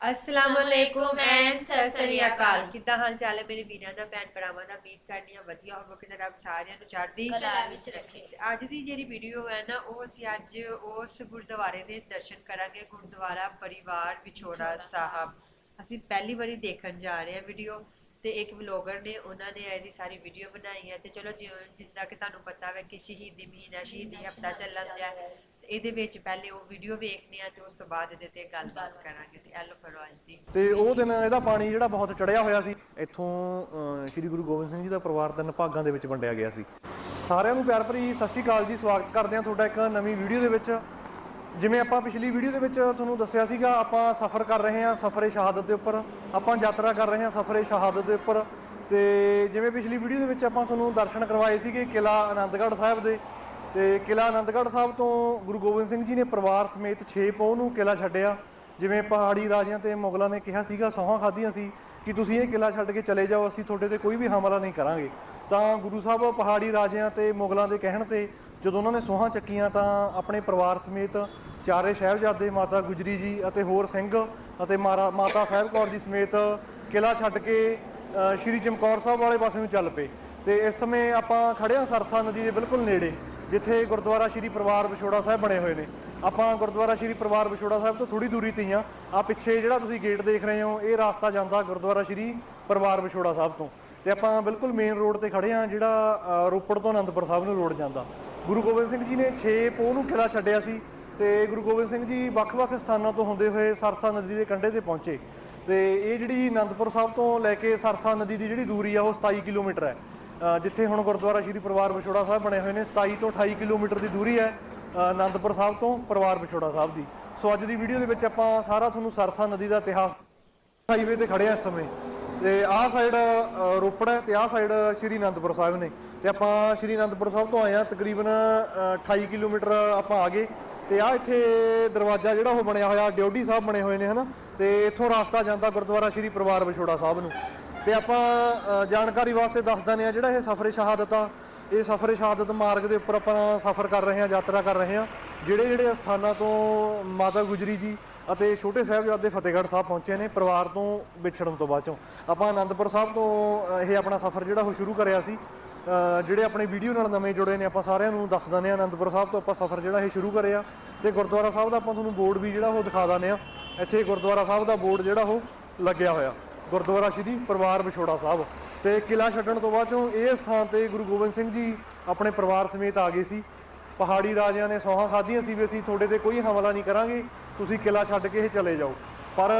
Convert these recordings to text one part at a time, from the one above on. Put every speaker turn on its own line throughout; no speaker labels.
ਅਸਲਾਮ ਅਲੈਕੁਮ and Sat Sri ਅਕਾਲ। ਕਿੱਦਾਂ ਹਾਲ ਚਾਲ ਹੈ ਮੇਰੇ ਵੀਰਾਂ ਦਾ ਭੈਣ ਭਰਾਵਾਂ ਦਾ? ਉਮੀਦ ਕਰਨੀ ਆ ਵਧੀਆ ਹੋਵੇ ਕਿ ਰੱਬ ਸਾਰਿਆਂ ਨੂੰ ਚੜ੍ਹਦੀ
ਕਲਾ ਵਿੱਚ ਰੱਖੇ।
ਅੱਜ ਦੀ ਜਿਹੜੀ ਵੀਡੀਓ ਹੈ ਨਾ ਉਹ ਅਸੀਂ ਅੱਜ ਉਸ ਗੁਰਦੁਆਰੇ ਦੇ ਦਰਸ਼ਨ ਕਰਾਂਗੇ ਗੁਰਦੁਆਰਾ ਪਰਿਵਾਰ ਵਿਛੋੜਾ ਸਾਹਿਬ। ਅਸੀਂ ਪਹਿਲੀ ਵਾਰੀ ਦੇਖਣ ਜਾ ਰਹੇ ਹਾਂ ਵੀਡੀਓ ਤੇ ਇੱਕ ਵਲੋਗਰ ਨੇ ਉਹਨਾਂ ਨੇ ਇਹਦੀ ਸਾਰੀ ਵੀਡੀਓ ਬਣਾਈ ਹੈ ਤੇ ਚਲੋ ਜਿੱਦਾਂ ਕਿ ਤੁਹਾਨੂੰ ਪਤਾ ਹੈ ਕਿ ਸ਼ਹੀਦੀ ਮਹੀਨਾ ਸ਼ਹੀਦੀ ਹਫਤਾ ਚੱਲਣ ਦਿਆ ਇਹਦੇ ਵਿੱਚ ਪਹਿਲੇ ਉਹ ਵੀਡੀਓ ਵੇਖਣੀ ਆ ਤੇ ਉਸ ਤੋਂ ਬਾਅਦ ਇਹਦੇ ਤੇ ਗੱਲਬਾਤ ਕਰਾਂਗੇ ਤੇ ਐਲੋ ਫੜੋ ਅੱਜ ਦੀ।
ਤੇ ਉਹ ਦਿਨ ਇਹਦਾ ਪਾਣੀ ਜਿਹੜਾ ਬਹੁਤ ਚੜਿਆ ਹੋਇਆ ਸੀ ਇੱਥੋਂ ਸ੍ਰੀ ਗੁਰੂ ਗੋਬਿੰਦ ਸਿੰਘ ਜੀ ਦਾ ਪਰਿਵਾਰ ਤਿੰਨ ਭਾਗਾਂ ਦੇ ਵਿੱਚ ਵੰਡਿਆ ਗਿਆ ਸੀ। ਸਾਰਿਆਂ ਨੂੰ ਪਿਆਰ ਭਰੀ ਸਤਿ ਸ਼੍ਰੀ ਅਕਾਲ ਜੀ ਸਵਾਗਤ ਕਰਦੇ ਹਾਂ ਤੁਹਾਡਾ ਇੱਕ ਨਵੀਂ ਵੀਡੀਓ ਦੇ ਵਿੱਚ। ਜਿਵੇਂ ਆਪਾਂ ਪਿਛਲੀ ਵੀਡੀਓ ਦੇ ਵਿੱਚ ਤੁਹਾਨੂੰ ਦੱਸਿਆ ਸੀਗਾ ਆਪਾਂ ਸਫ਼ਰ ਕਰ ਰਹੇ ਹਾਂ ਸਫ਼ਰੇ ਸ਼ਹਾਦਤ ਦੇ ਉੱਪਰ ਆਪਾਂ ਯਾਤਰਾ ਕਰ ਰਹੇ ਹਾਂ ਸਫ਼ਰੇ ਸ਼ਹਾਦਤ ਦੇ ਉੱਪਰ। ਤੇ ਜਿਵੇਂ ਪਿਛਲੀ ਵੀਡੀਓ ਦੇ ਵਿੱਚ ਆਪਾਂ ਤੁਹਾਨੂੰ ਦਰਸ਼ਨ ਕਰਵਾਏ ਸੀਗੇ ਕਿਲਾ ਆਨੰਦਗੜ੍ਹ ਸਾਹਿਬ ਦੇ ਤੇ ਕਿਲਾ ਆਨੰਦਗੜ੍ਹ ਸਾਹਿਬ ਤੋਂ ਗੁਰੂ ਗੋਬਿੰਦ ਸਿੰਘ ਜੀ ਨੇ ਪਰਿਵਾਰ ਸਮੇਤ 6 ਪੋਹ ਨੂੰ ਕਿਲਾ ਛੱਡਿਆ। ਜਿਵੇਂ ਪਹਾੜੀ ਰਾਜਿਆਂ ਤੇ ਮੁਗਲਾਂ ਨੇ ਕਿਹਾ ਸੀਗਾ, ਸੌਹਾਂ ਖਾਧੀਆਂ ਸੀ ਕਿ ਤੁਸੀਂ ਇਹ ਕਿਲਾ ਛੱਡ ਕੇ ਚਲੇ ਜਾਓ, ਅਸੀਂ ਤੁਹਾਡੇ ਤੇ ਕੋਈ ਵੀ ਹਮਲਾ ਨਹੀਂ ਕਰਾਂਗੇ। ਤਾਂ ਗੁਰੂ ਸਾਹਿਬ ਪਹਾੜੀ ਰਾਜਿਆਂ ਤੇ ਮੁਗਲਾਂ ਦੇ ਕਹਿਣ ਤੇ ਜਦੋਂ ਉਹਨਾਂ ਨੇ ਸੋਹਾਂ ਚੱਕੀਆਂ ਤਾਂ ਆਪਣੇ ਪਰਿਵਾਰ ਸਮੇਤ ਚਾਰੇ ਸਾਹਿਬਜ਼ਾਦੇ ਮਾਤਾ ਗੁਜਰੀ ਜੀ ਅਤੇ ਹੋਰ ਸਿੰਘ ਅਤੇ ਮਾਰਾ- ਮਾਤਾ ਸਾਹਿਬ ਕੌਰ ਜੀ ਸਮੇਤ ਕਿਲਾ ਛੱਡ ਕੇ ਸ਼੍ਰੀ ਚਮਕੌਰ ਸਾਹਿਬ ਵਾਲੇ ਪਾਸੇ ਨੂੰ ਚੱਲ ਪਏ। ਤੇ ਇਸ ਸਮੇਂ ਆਪਾਂ ਖੜੇ ਹਾਂ ਸਰਸਾ ਨਦੀ ਦੇ ਬਿਲਕੁਲ ਨੇੜੇ। ਜਿੱਥੇ ਗੁਰਦੁਆਰਾ ਸ਼੍ਰੀ ਪਰਿਵਾਰ ਵਿਛੋੜਾ ਸਾਹਿਬ ਬਣੇ ਹੋਏ ਨੇ। ਆਪਾਂ ਗੁਰਦੁਆਰਾ ਸ਼੍ਰੀ ਪਰਿਵਾਰ ਵਿਛੋੜਾ ਸਾਹਿਬ ਤੋਂ ਥੋੜੀ ਦੂਰੀ ਤੇ ਹੀ ਆ ਆ ਪਿੱਛੇ ਜਿਹੜਾ ਤੁਸੀਂ ਗੇਟ ਦੇਖ ਰਹੇ ਹੋ, ਇਹ ਰਾਸਤਾ ਜਾਂਦਾ ਗੁਰਦੁਆਰਾ ਸ਼੍ਰੀ ਪਰਿਵਾਰ ਵਿਛੋੜਾ ਸਾਹਿਬ ਤੋਂ। ਤੇ ਆਪਾਂ ਬਿਲਕੁਲ ਮੇਨ ਰੋਡ ਤੇ ਖੜੇ ਆ ਜਿਹੜਾ ਰੋਪੜ ਤੋਂ ਅਨੰਦਪੁਰ ਸਾਹਿਬ ਨੂੰ ਰੋਡ ਜਾਂਦਾ। ਗੁਰੂ ਗੋਬਿੰਦ ਸਿੰਘ ਜੀ ਨੇ 6 ਪੋਹ ਨੂੰ ਕਿਲਾ ਛੱਡਿਆ ਸੀ ਤੇ ਗੁਰੂ ਗੋਬਿੰਦ ਸਿੰਘ ਜੀ ਵੱਖ-ਵੱਖ ਸਥਾਨਾਂ ਤੋਂ ਹੁੰਦੇ ਹੋਏ ਸਰਸਾ ਨਦੀ ਦੇ ਕੰਢੇ ਤੇ ਪਹੁੰਚੇ। ਤੇ ਇਹ ਜਿਹੜੀ ਅਨੰਦਪੁਰ ਸਾਹਿਬ ਤੋਂ ਲੈ ਕੇ ਸਰਸਾ ਨਦੀ ਦੀ ਜਿਹੜੀ ਦੂਰੀ ਆ, ਉਹ 27 ਕਿਲੋਮੀਟਰ ਹੈ। ਜਿੱਥੇ ਹੁਣ ਗੁਰਦੁਆਰਾ ਸ਼੍ਰੀ ਪਰਿਵਾਰ ਵਿਛੋੜਾ ਸਾਹਿਬ ਬਣੇ ਹੋਏ ਨੇ 27 ਤੋਂ 28 ਕਿਲੋਮੀਟਰ ਦੀ ਦੂਰੀ ਹੈ ਅ, ਆਨੰਦਪੁਰ ਸਾਹਿਬ ਤੋਂ ਪਰਿਵਾਰ ਵਿਛੋੜਾ ਸਾਹਿਬ ਦੀ। ਸੋ ਅੱਜ ਦੀ ਵੀਡੀਓ ਦੇ ਵਿੱਚ ਆਪਾਂ ਸਾਰਾ ਤੁਹਾਨੂੰ ਸਰਸਾ ਨਦੀ ਦਾ ਇਤਿਹਾਸ ਹਾਈਵੇ ਤੇ ਖੜੇ ਆ ਇਸ ਸਮੇਂ। ਤੇ ਆਹ ਸਾਈਡ ਰੋਪੜ ਹੈ ਤੇ ਆਹ ਸਾਈਡ ਸ਼੍ਰੀ ਅਨੰਦਪੁਰ ਸਾਹਿਬ ਨੇ। ਤੇ ਆਪਾਂ ਸ਼੍ਰੀ ਅਨੰਦਪੁਰ ਸਾਹਿਬ ਤੋਂ ਆਏ ਆ ਤਕਰੀਬਨ ਅ, 28 ਕਿਲੋਮੀਟਰ ਆਪਾਂ ਆ ਗਏ ਤੇ ਆ ਇੱਥੇ ਦਰਵਾਜ਼ਾ ਜਿਹੜਾ ਉਹ ਬਣਿਆ ਹੋਇਆ ਡਿਊਟੀ ਸਾਹਿਬ ਬਣੇ ਹੋਏ ਨੇ ਹਨਾ? ਤੇ ਇੱਥੋਂ ਰਸਤਾ ਜਾਂਦਾ ਗੁਰਦੁਆਰਾ ਸ਼੍ਰੀ ਪਰਿਵਾਰ ਵਿਛੋੜਾ ਸਾਹਿਬ ਨੂੰ। ਤੇ ਆਪਾਂ ਅ, ਜਾਣਕਾਰੀ ਵਾਸਤੇ ਦੱਸ ਦਿੰਦੇ ਆ ਜਿਹੜਾ ਇਹ ਸਫ਼ਰੇ ਸ਼ਹਾਦਤ ਆ। ਇਹ ਸਫ਼ਰੇ ਸ਼ਹਾਦਤ ਮਾਰਗ ਦੇ ਉੱਪਰ ਆਪਾਂ ਸਫ਼ਰ ਕਰ ਰਹੇ ਹਾਂ ਯਾਤਰਾ ਕਰ ਰਹੇ ਹਾਂ। ਜਿਹੜੇ ਜਿਹੜੇ ਸਥਾਨਾਂ ਤੋਂ ਮਾਤਾ ਗੁਜਰੀ ਜੀ ਅਤੇ ਛੋਟੇ ਸਾਹਿਬਜ਼ਾਦੇ ਫਤਿਹਗੜ੍ਹ ਸਾਹਿਬ ਪਹੁੰਚੇ ਨੇ ਪਰਿਵਾਰ ਤੋਂ ਵਿਛੜਨ ਤੋਂ ਬਾਅਦ ਚੋਂ। ਆਪਾਂ ਆਨੰਦਪੁਰ ਸਾਹਿਬ ਤੋਂ ਅ, ਇਹ ਆਪਣਾ ਸਫ਼ਰ ਜਿਹੜਾ ਉਹ ਸ਼ੁਰੂ ਕਰਿਆ ਸੀ। ਅ, ਜਿਹੜੇ ਆਪਣੇ ਵੀਡੀਓ ਨਾਲ ਨਵੇਂ ਜੁੜੇ ਨੇ ਆਪਾਂ ਸਾਰਿਆਂ ਨੂੰ ਦੱਸ ਦਿੰਦੇ ਆ ਆਨੰਦਪੁਰ ਸਾਹਿਬ ਤੋਂ ਆਪਾਂ ਸਫ਼ਰ ਜਿਹੜਾ ਇਹ ਸ਼ੁਰੂ ਕਰਿਆ। ਤੇ ਗੁਰਦੁਆਰਾ ਸਾਹਿਬ ਦਾ ਆਪਾਂ ਤੁਹਾਨੂੰ ਬੋਰਡ ਵੀ ਜਿਹੜਾ ਉਹ ਦਿਖਾ ਦਿੰਦੇ ਆ ਇੱਥੇ ਗੁਰਦੁਆਰਾ ਸਾਹਿਬ ਦਾ ਬੋਰਡ ਜਿਹੜਾ ਉਹ ਲੱਗਿਆ ਹੋਇਆ। ਗੁਰਦੁਆਰਾ ਸ਼੍ਰੀ ਪਰਿਵਾਰ ਵਿਛੋੜਾ ਸਾਹਿਬ ਤੇ ਕਿਲਾ ਛੱਡਣ ਤੋਂ ਬਾਅਦ ਚੋਂ ਇਹ ਸਥਾਨ ਤੇ ਗੁਰੂ ਗੋਬਿੰਦ ਸਿੰਘ ਜੀ ਆਪਣੇ ਪਰਿਵਾਰ ਸਮੇਤ ਆ ਗਏ ਸੀ। ਪਹਾੜੀ ਰਾਜਿਆਂ ਨੇ ਸੌਹਾਂ ਖਾਧੀਆਂ ਸੀ ਵੀ ਅਸੀਂ ਤੁਹਾਡੇ ਤੇ ਕੋਈ ਹਮਲਾ ਨਹੀਂ ਕਰਾਂਗੇ, ਤੁਸੀਂ ਕਿਲਾ ਛੱਡ ਕੇ ਇਹ ਚਲੇ ਜਾਓ। ਪਰ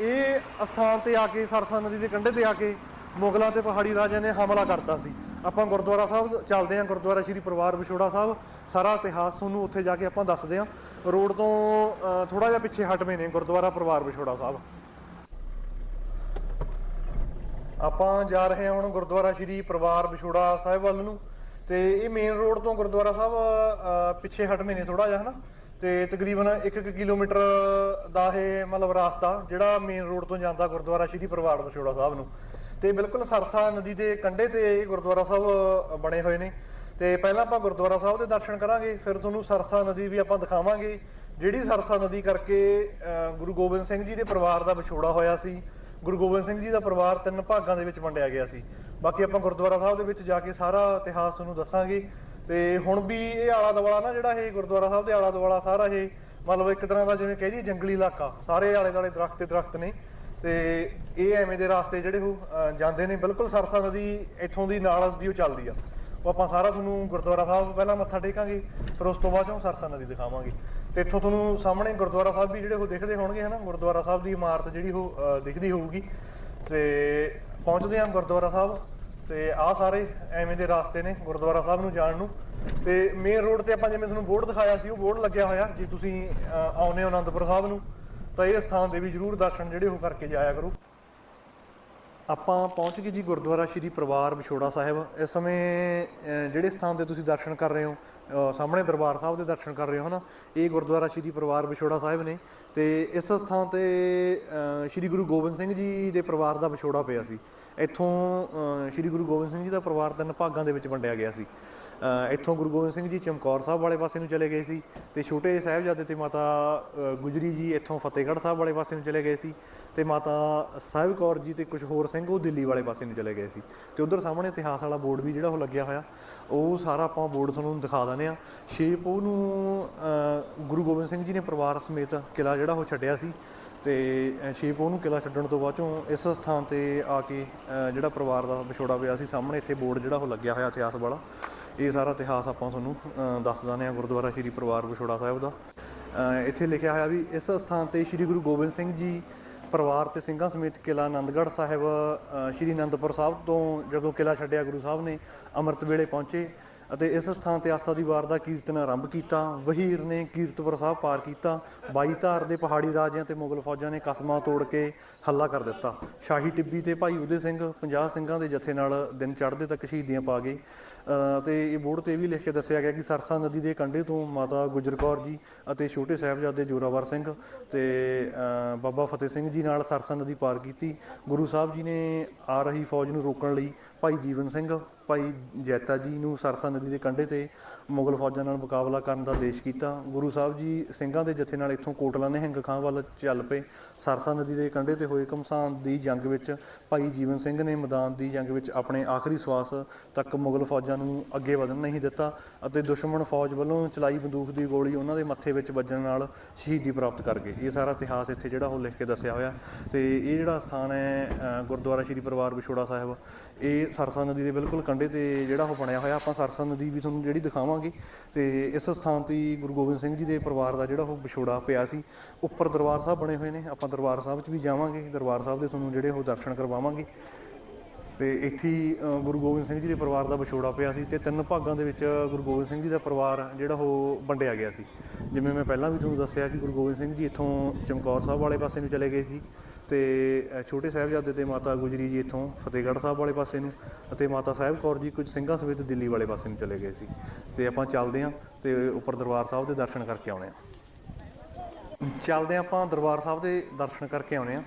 ਇਹ ਅਸਥਾਨ ਤੇ ਆ ਕੇ, ਸਰਸਾ ਨਦੀ ਦੇ ਕੰਢੇ ਤੇ ਆ ਕੇ ਮੁਗਲਾਂ ਤੇ ਪਹਾੜੀ ਰਾਜਿਆਂ ਨੇ ਹਮਲਾ ਕਰਤਾ ਸੀ। ਆਪਾਂ ਗੁਰਦੁਆਰਾ ਸਾਹਿਬ ਚੱਲਦੇ ਹਾਂ, ਗੁਰਦੁਆਰਾ ਸ਼੍ਰੀ ਪਰਿਵਾਰ ਵਿਛੋੜਾ ਸਾਹਿਬ। ਸਾਰਾ ਇਤਿਹਾਸ ਤੁਹਾਨੂੰ ਉੱਥੇ ਜਾ ਕੇ ਆਪਾਂ ਦੱਸਦੇ ਹਾਂ। ਰੋਡ ਤੋਂ ਥੋੜਾ ਜਿਹਾ ਪਿੱਛੇ ਹਟਵੇਂ ਨੇ ਗੁਰਦੁਆਰਾ ਪਰਿਵਾਰ ਵਿਛੋੜਾ ਸਾਹਿਬ। ਆਪਾਂ ਜਾ ਰਹੇ ਹਾਂ ਹੁਣ ਗੁਰਦੁਆਰਾ ਸ਼੍ਰੀ ਪਰਿਵਾਰ ਵਿਛੋੜਾ ਸਾਹਿਬ ਵੱਲ ਨੂੰ। ਤੇ ਇਹ ਮੇਨ ਰੋਡ ਤੋਂ ਗੁਰਦੁਆਰਾ ਸਾਹਿਬ ਪਿੱਛੇ ਹਟਵੇਂ ਨੇ ਥੋੜਾ ਜਿਹਾ, ਹਨਾ? ਤੇ ਤਕਰੀਬਨ 1 ਕਿਲੋਮੀਟਰ ਦਾ ਇਹ ਮਤਲਬ ਰਾਸਤਾ, ਜਿਹੜਾ ਮੇਨ ਰੋਡ ਤੋਂ ਜਾਂਦਾ ਗੁਰਦੁਆਰਾ ਸ਼੍ਰੀ ਪਰਿਵਾਰ ਵਿਛੋੜਾ ਸਾਹਿਬ ਨੂੰ। ਤੇ ਬਿਲਕੁਲ ਸਰਸਾ ਨਦੀ ਦੇ ਕੰਢੇ ਤੇ ਇਹ ਗੁਰਦੁਆਰਾ ਸਾਹਿਬ ਬਣੇ ਹੋਏ ਨੇ। ਤੇ ਪਹਿਲਾਂ ਆਪਾਂ ਗੁਰਦੁਆਰਾ ਸਾਹਿਬ ਦੇ ਦਰਸ਼ਨ ਕਰਾਂਗੇ, ਫਿਰ ਤੁਹਾਨੂੰ ਸਰਸਾ ਨਦੀ ਵੀ ਆਪਾਂ ਦਿਖਾਵਾਂਗੇ। ਜਿਹੜੀ ਸਰਸਾ ਨਦੀ ਕਰਕੇ ਗੁਰੂ ਗੋਬਿੰਦ ਸਿੰਘ ਜੀ ਦੇ ਪਰਿਵਾਰ ਦਾ ਵਿਛੋੜਾ ਹੋਇਆ ਸੀ ਗੁਰੂ ਗੋਬਿੰਦ ਸਿੰਘ ਜੀ ਦਾ ਪਰਿਵਾਰ ਤਿੰਨ ਭਾਗਾਂ ਦੇ ਵਿੱਚ ਵੰਡਿਆ ਗਿਆ ਸੀ। ਬਾਕੀ ਆਪਾਂ ਗੁਰਦੁਆਰਾ ਸਾਹਿਬ ਦੇ ਵਿੱਚ ਜਾ ਕੇ ਸਾਰਾ ਇਤਿਹਾਸ ਤੁਹਾਨੂੰ ਦੱਸਾਂਗੇ। ਤੇ ਹੁਣ ਵੀ ਇਹ ਆਲਾ ਦੁਆਲਾ ਨਾ ਜਿਹੜਾ ਇਹ ਗੁਰਦੁਆਰਾ ਸਾਹਿਬ ਦੇ ਆਲਾ ਦੁਆਲਾ ਸਾਰਾ ਇਹ, ਮਤਲਬ ਇੱਕ ਤਰ੍ਹਾਂ ਦਾ ਜਿਵੇਂ ਕਹਿ ਜੀ ਜੰਗਲੀ ਇਲਾਕਾ, ਸਾਰੇ ਆਲੇ ਦੁਆਲੇ ਦਰਖਤ ਤੇ ਦਰਖਤ ਨੇ। ਤੇ ਇਹ ਐਵੇਂ ਦੇ ਰਾਸਤੇ ਜਿਹੜੇ ਉਹ ਜਾਂਦੇ ਨੇ। ਬਿਲਕੁਲ ਸਰਸਾ ਨਦੀ ਇੱਥੋਂ ਦੀ ਨਾਲ ਦੀ ਉਹ ਚੱਲਦੀ ਆ। ਉਹ ਆਪਾਂ ਸਾਰਾ ਤੁਹਾਨੂੰ ਗੁਰਦੁਆਰਾ ਸਾਹਿਬ ਪਹਿਲਾਂ ਮੱਥਾ ਟੇਕਾਂਗੇ, ਫਿਰ ਉਸ ਤੋਂ ਬਾਅਦ ਚੋਂ ਸਰਸਾ ਨਦੀ ਦਿਖਾਵਾਂਗੇ। ਤੇ ਇੱਥੋਂ ਤੁਹਾਨੂੰ ਸਾਹਮਣੇ ਗੁਰਦੁਆਰਾ ਸਾਹਿਬ ਵੀ ਜਿਹੜੇ ਉਹ ਦਿਖਦੇ ਹੋਣਗੇ ਹਨਾ? ਗੁਰਦੁਆਰਾ ਸਾਹਿਬ ਦੀ ਇਮਾਰਤ ਜਿਹੜੀ ਉਹ ਅ, ਦਿਖਦੀ ਹੋਊਗੀ। ਤੇ ਪਹੁੰਚਦੇ ਹਾਂ ਗੁਰਦੁਆਰਾ ਸਾਹਿਬ। ਤੇ ਆਹ ਸਾਰੇ ਐਵੇਂ ਦੇ ਰਾਸਤੇ ਨੇ ਗੁਰਦੁਆਰਾ ਸਾਹਿਬ ਨੂੰ ਜਾਣ ਨੂੰ। ਤੇ ਮੇਨ ਰੋਡ ਤੇ ਆਪਾਂ ਜਿਵੇਂ ਤੁਹਾਨੂੰ ਬੋਰਡ ਦਿਖਾਇਆ ਸੀ ਉਹ ਬੋਰਡ ਲੱਗਿਆ ਹੋਇਆ। ਜੇ ਤੁਸੀਂ ਅ, ਆਉਂਦੇ ਹੋ ਅਨੰਦਪੁਰ ਸਾਹਿਬ ਨੂੰ ਤਾਂ ਇਹ ਸਥਾਨ ਦੇ ਵੀ ਜਰੂਰ ਦਰਸ਼ਨ ਜਿਹੜੇ ਉਹ ਕਰਕੇ ਜਾਇਆ ਕਰੋ। ਆਪਾਂ ਪਹੁੰਚ ਗਏ ਜੀ ਗੁਰਦੁਆਰਾ ਸ਼੍ਰੀ ਪਰਿਵਾਰ ਵਿਛੋੜਾ ਸਾਹਿਬ। ਇਸ ਸਮੇਂ ਅਹ, ਜਿਹੜੇ ਸਥਾਨ ਤੇ ਤੁਸੀਂ ਦਰਸ਼ਨ ਕਰ ਰਹੇ ਹੋ ਸਾਹਮਣੇ ਦਰਬਾਰ ਸਾਹਿਬ ਦੇ ਦਰਸ਼ਨ ਕਰ ਰਹੇ ਹੋ ਨਾ ਇਹ ਗੁਰਦੁਆਰਾ ਸ਼੍ਰੀ ਪਰਿਵਾਰ ਵਿਛੋੜਾ ਸਾਹਿਬ ਨੇ ਤੇ ਇਸ ਸਥਾਨ ਤੇ ਸ਼੍ਰੀ ਗੁਰੂ ਗੋਬਿੰਦ ਸਿੰਘ ਜੀ ਦੇ ਪਰਿਵਾਰ ਦਾ ਵਿਛੋੜਾ ਪਿਆ ਸੀ। ਇੱਥੋਂ ਸ਼੍ਰੀ ਗੁਰੂ ਗੋਬਿੰਦ ਸਿੰਘ ਜੀ ਦਾ ਪਰਿਵਾਰ ਤਿੰਨ ਭਾਗਾਂ ਦੇ ਵਿੱਚ ਵੰਡਿਆ ਗਿਆ ਸੀ। ਇੱਥੋਂ ਗੁਰੂ ਗੋਬਿੰਦ ਸਿੰਘ ਜੀ ਚਮਕੌਰ ਸਾਹਿਬ ਵਾਲੇ ਪਾਸੇ ਨੂੰ ਚਲੇ ਗਏ ਸੀ ਤੇ ਛੋਟੇ ਸਾਹਿਬਜ਼ਾਦੇ ਤੇ ਮਾਤਾ ਗੁਜਰੀ ਜੀ ਇੱਥੋਂ ਫਤਿਹਗੜ੍ਹ ਸਾਹਿਬ ਵਾਲੇ ਪਾਸੇ ਨੂੰ ਚਲੇ ਗਏ ਸੀ। ਤੇ ਮਾਤਾ ਸਾਹਿਬ ਕੌਰ ਜੀ ਤੇ ਕੁਝ ਹੋਰ ਸਿੰਘ ਉਹ ਦਿੱਲੀ ਵਾਲੇ ਪਾਸੇ ਨੂੰ ਚਲੇ ਗਏ ਸੀ। ਤੇ ਉਧਰ ਸਾਹਮਣੇ ਇਤਿਹਾਸ ਵਾਲਾ ਬੋਰਡ ਵੀ ਜਿਹੜਾ ਉਹ ਲੱਗਿਆ ਹੋਇਆ। ਉਹ ਸਾਰਾ ਆਪਾਂ ਬੋਰਡ ਤੁਹਾਨੂੰ ਦਿਖਾ ਦਿੰਦੇ ਆ ਸ਼ੇਪ ਉਹਨੂੰ ਅ, ਗੁਰੂ ਗੋਬਿੰਦ ਸਿੰਘ ਜੀ ਨੇ ਪਰਿਵਾਰ ਸਮੇਤ ਕਿਲਾ ਜਿਹੜਾ ਉਹ ਛੱਡਿਆ ਸੀ। ਤੇ ਅ, ਸ਼ੇਪ ਉਹਨੂੰ ਕਿਲਾ ਛੱਡਣ ਤੋਂ ਬਾਅਦ ਚੋਂ ਇਸ ਸਥਾਨ ਤੇ ਆ ਕੇ ਜਿਹੜਾ ਪਰਿਵਾਰ ਦਾ ਵਿਛੋੜਾ ਪਿਆ ਸੀ ਸਾਹਮਣੇ ਇੱਥੇ ਬੋਰਡ ਜਿਹੜਾ ਉਹ ਲੱਗਿਆ ਹੋਇਆ ਇਤਿਹਾਸ ਵਾਲਾ। ਇਹ ਸਾਰਾ ਇਤਿਹਾਸ ਆਪਾਂ ਤੁਹਾਨੂੰ ਦੱਸ ਦਿੰਦੇ ਆ ਗੁਰਦੁਆਰਾ ਸ਼੍ਰੀ ਪਰਿਵਾਰ ਵਿਛੋੜਾ ਸਾਹਿਬ ਦਾ। ਇੱਥੇ ਲਿਖਿਆ ਹੋਇਆ ਵੀ ਇਸ ਸਥਾਨ ਤੇ ਸ਼੍ਰੀ ਗੁਰੂ ਗੋਬਿੰਦ ਸਿੰਘ ਜੀ ਪਰਿਵਾਰ ਤੇ ਸਿੰਘਾਂ ਸਮੇਤ ਕਿਲਾ ਆਨੰਦਗੜ੍ਹ ਸਾਹਿਬ ਸ਼੍ਰੀ ਅਨੰਦਪੁਰ ਸਾਹਿਬ ਤੋਂ ਜਦੋਂ ਕਿਲਾ ਛੱਡਿਆ ਗੁਰੂ ਸਾਹਿਬ ਨੇ, ਅੰਮ੍ਰਿਤ ਵੇਲੇ ਪਹੁੰਚੇ। ਅਤੇ ਇਸ ਸਥਾਨ ਤੇ ਆਸਾ ਦੀ ਵਾਰ ਦਾ ਕੀਰਤਨ ਆਰੰਭ ਕੀਤਾ। ਵਹੀਰ ਨੇ ਕੀਰਤਪੁਰ ਸਾਹਿਬ ਪਾਰ ਕੀਤਾ। ਬਾਈ ਧਾਰ ਦੇ ਪਹਾੜੀ ਰਾਜਿਆਂ ਤੇ ਮੁਗਲ ਫੌਜਾਂ ਨੇ ਕਸਮਾਂ ਤੋੜ ਕੇ ਹੱਲਾ ਕਰ ਦਿੱਤਾ। ਸ਼ਾਹੀ ਟਿੱਬੀ ਤੇ ਭਾਈ ਉਦੇ ਸਿੰਘ 50 ਸਿੰਘਾਂ ਦੇ ਜਥੇ ਨਾਲ ਦਿਨ ਚੜ੍ਹਦੇ ਤੱਕ ਸ਼ਹੀਦੀਆਂ ਪਾ ਗਏ। ਅ, ਤੇ ਇਹ ਬੋਰਡ ਤੇ ਇਹ ਵੀ ਲਿਖ ਕੇ ਦੱਸਿਆ ਗਿਆ ਕਿ ਸਰਸਾ ਨਦੀ ਦੇ ਕੰਢੇ ਤੋਂ ਮਾਤਾ ਗੁਜਰ ਕੌਰ ਜੀ ਅਤੇ ਛੋਟੇ ਸਾਹਿਬਜ਼ਾਦੇ ਜੋਰਾਵਰ ਸਿੰਘ ਤੇ ਬਾਬਾ ਫਤਿਹ ਸਿੰਘ ਜੀ ਨਾਲ ਸਰਸਾ ਨਦੀ ਪਾਰ ਕੀਤੀ। ਗੁਰੂ ਸਾਹਿਬ ਜੀ ਨੇ ਆ ਰਹੀ ਫੌਜ ਨੂੰ ਰੋਕਣ ਲਈ ਭਾਈ ਜੀਵਨ ਸਿੰਘ ਭਾਈ ਜੈਤਾ ਜੀ ਨੂੰ ਸਰਸਾ ਨਦੀ ਦੇ ਕੰਢੇ ਤੇ ਮੁਗਲ ਫੌਜਾਂ ਨਾਲ ਮੁਕਾਬਲਾ ਕਰਨ ਦਾ ਆਦੇਸ਼ ਕੀਤਾ। ਗੁਰੂ ਸਾਹਿਬ ਜੀ ਸਿੰਘਾਂ ਦੇ ਜਥੇ ਨਾਲ ਇੱਥੋਂ ਕੋਟਲਾ ਨਿਹੰਗ ਖਾਂ ਵੱਲ ਚੱਲ ਪਏ। ਸਰਸਾ ਨਦੀ ਦੇ ਕੰਢੇ ਤੇ ਹੋਏ ਘਮਸਾਨ ਦੀ ਜੰਗ ਵਿੱਚ ਭਾਈ ਜੀਵਨ ਸਿੰਘ ਨੇ ਮੈਦਾਨ ਦੀ ਜੰਗ ਵਿੱਚ ਆਪਣੇ ਆਖਰੀ ਸਵਾਸ ਤੱਕ ਮੁਗਲ ਫੌਜਾਂ ਨੂੰ ਅੱਗੇ ਵਧਣ ਨਹੀਂ ਦਿੱਤਾ ਅਤੇ ਦੁਸ਼ਮਣ ਫੌਜ ਵੱਲੋਂ ਚਲਾਈ ਬੰਦੂਕ ਦੀ ਗੋਲੀ ਉਹਨਾਂ ਦੇ ਮੱਥੇ ਵਿੱਚ ਵੱਜਣ ਨਾਲ ਸ਼ਹੀਦੀ ਪ੍ਰਾਪਤ ਕਰ ਗਏ। ਇਹ ਸਾਰਾ ਇਤਿਹਾਸ ਇੱਥੇ ਜਿਹੜਾ ਉਹ ਲਿਖ ਕੇ ਦੱਸਿਆ ਹੋਇਆ। ਤੇ ਇਹ ਜਿਹੜਾ ਸਥਾਨ ਹੈ ਗੁਰਦੁਆਰਾ ਸ਼੍ਰੀ ਪਰਿਵਾਰ ਵਿਛੋੜਾ ਸਾਹਿਬ ਇਹ ਸਰਸਾ ਨਦੀ ਦੇ ਬਿਲਕੁਲ ਕੰਢੇ ਤੇ ਜਿਹੜਾ ਉਹ ਬਣਿਆ ਹੋਇਆ, ਆਪਾਂ ਸਰਸਾ ਨਦੀ ਵੀ ਤੁਹਾਨੂੰ ਜਿਹੜੀ ਦਿਖਾਵਾਂਗੇ। ਤੇ ਇਸ ਸਥਾਨ ਤੇ ਹੀ ਗੁਰੂ ਗੋਬਿੰਦ ਸਿੰਘ ਜੀ ਦੇ ਪਰਿਵਾਰ ਦਾ ਜਿਹੜਾ ਉਹ ਵਿਛੋੜਾ ਪਿਆ ਸੀ। ਉੱਪਰ ਦਰਬਾਰ ਸਾਹਿਬ ਬਣੇ ਹੋਏ ਨੇ, ਆਪਾਂ ਦਰਬਾਰ ਸਾਹਿਬ 'ਚ ਵੀ ਜਾਵਾਂਗੇ, ਦਰਬਾਰ ਸਾਹਿਬ ਦੇ ਤੁਹਾਨੂੰ ਜਿਹੜੇ ਉਹ ਦਰਸ਼ਨ ਕਰਵਾਵਾਂਗੇ। ਤੇ ਇੱਥੇ ਗੁਰੂ ਗੋਬਿੰਦ ਸਿੰਘ ਜੀ ਦੇ ਪਰਿਵਾਰ ਦਾ ਵਿਛੋੜਾ ਪਿਆ ਸੀ ਤੇ ਤਿੰਨ ਭਾਗਾਂ ਦੇ ਵਿੱਚ ਗੁਰੂ ਗੋਬਿੰਦ ਸਿੰਘ ਜੀ ਦਾ ਪਰਿਵਾਰ ਜਿਹੜਾ ਉਹ ਵੰਡਿਆ ਗਿਆ ਸੀ। ਜਿਵੇਂ ਮੈਂ ਪਹਿਲਾਂ ਵੀ ਤੁਹਾਨੂੰ ਦੱਸਿਆ ਕਿ ਗੁਰੂ ਗੋਬਿੰਦ ਸਿੰਘ ਜੀ ਇੱਥੋਂ ਚਮਕੌਰ ਸਾਹਿਬ ਵਾਲੇ ਪਾਸੇ ਨੂੰ ਚਲੇ ਗਏ ਸੀ ਤੇ ਛੋਟੇ ਸਾਹਿਬਜ਼ਾਦੇ ਤੇ ਮਾਤਾ ਗੁਜਰੀ ਜੀ ਇੱਥੋਂ ਫਤਿਹਗੜ੍ਹ ਸਾਹਿਬ ਵਾਲੇ ਪਾਸੇ ਨੂੰ ਅਤੇ ਮਾਤਾ ਸਾਹਿਬ ਕੌਰ ਜੀ ਕੁਝ ਸਿੰਘਾਂ ਸਮੇਤ ਦਿੱਲੀ ਵਾਲੇ ਪਾਸੇ ਨੂੰ ਚਲੇ ਗਏ ਸੀ। ਤੇ ਆਪਾਂ ਚੱਲਦੇ ਹਾਂ ਤੇ ਉੱਪਰ ਦਰਬਾਰ ਸਾਹਿਬ ਦੇ ਦਰਸ਼ਨ ਕਰਕੇ ਆਉਣੇ ਆ ਚੱਲਦੇ ਹਾਂ ਆਪਾਂ ਦਰਬਾਰ ਸਾਹਿਬ ਦੇ ਦਰਸ਼ਨ ਕਰਕੇ ਆਉਣੇ ਆ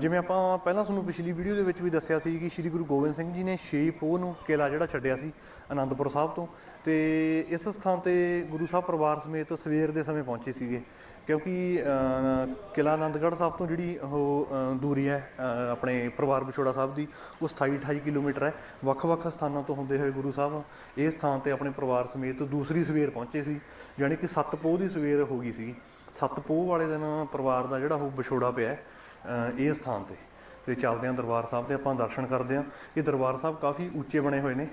ਜਿਵੇਂ ਆਪਾਂ ਪਹਿਲਾਂ ਤੁਹਾਨੂੰ ਪਿਛਲੀ ਵੀਡੀਓ ਦੇ ਵਿੱਚ ਵੀ ਦੱਸਿਆ ਸੀ ਕਿ ਸ੍ਰੀ ਗੁਰੂ ਗੋਬਿੰਦ ਸਿੰਘ ਜੀ ਨੇ 6 ਪੋਹ ਨੂੰ ਕਿਲਾ ਜਿਹੜਾ ਛੱਡਿਆ ਸੀ ਆਨੰਦਪੁਰ ਸਾਹਿਬ ਤੋਂ ਤੇ ਇਸ ਸਥਾਨ ਤੇ ਗੁਰੂ ਸਾਹਿਬ ਪਰਿਵਾਰ ਸਮੇਤ ਸਵੇਰ ਦੇ ਸਮੇਂ ਪਹੁੰਚੇ ਸੀਗੇ। ਕਿਉਂਕਿ ਅ, ਕਿਲਾ ਆਨੰਦਗੜ੍ਹ ਸਾਹਿਬ ਤੋਂ ਜਿਹੜੀ ਉਹ ਦੂਰੀ ਹੈ ਆਪਣੇ ਪਰਿਵਾਰ ਵਿਛੋੜਾ ਸਾਹਿਬ ਦੀ ਉਹ 27 28 ਕਿਲੋਮੀਟਰ ਹੈ। ਵੱਖ-ਵੱਖ ਸਥਾਨਾਂ ਤੋਂ ਹੁੰਦੇ ਹੋਏ ਗੁਰੂ ਸਾਹਿਬ ਇਹ ਸਥਾਨ ਤੇ ਆਪਣੇ ਪਰਿਵਾਰ ਸਮੇਤ ਦੂਸਰੀ ਸਵੇਰ ਪਹੁੰਚੇ ਸੀ ਯਾਨੀ ਕਿ ਸੱਤ ਪੋਹ ਦੀ ਸਵੇਰ ਹੋ ਗਈ ਸੀ ਸੱਤ ਪੋਹ ਵਾਲੇ ਦਿਨ ਪਰਿਵਾਰ ਦਾ ਜਿਹੜਾ ਉਹ ਵਿਛੋੜਾ ਪਿਆ ਇਹ ਸਥਾਨ ਤੇ। ਤੇ ਚੱਲਦੇ ਹਾਂ ਦਰਬਾਰ ਸਾਹਿਬ ਦੇ ਆਪਾਂ ਦਰਸ਼ਨ ਕਰਦੇ ਹਾਂ ਇਹ ਦਰਬਾਰ ਸਾਹਿਬ ਕਾਫੀ ਉੱਚੇ ਬਣੇ ਹੋਏ ਨੇ।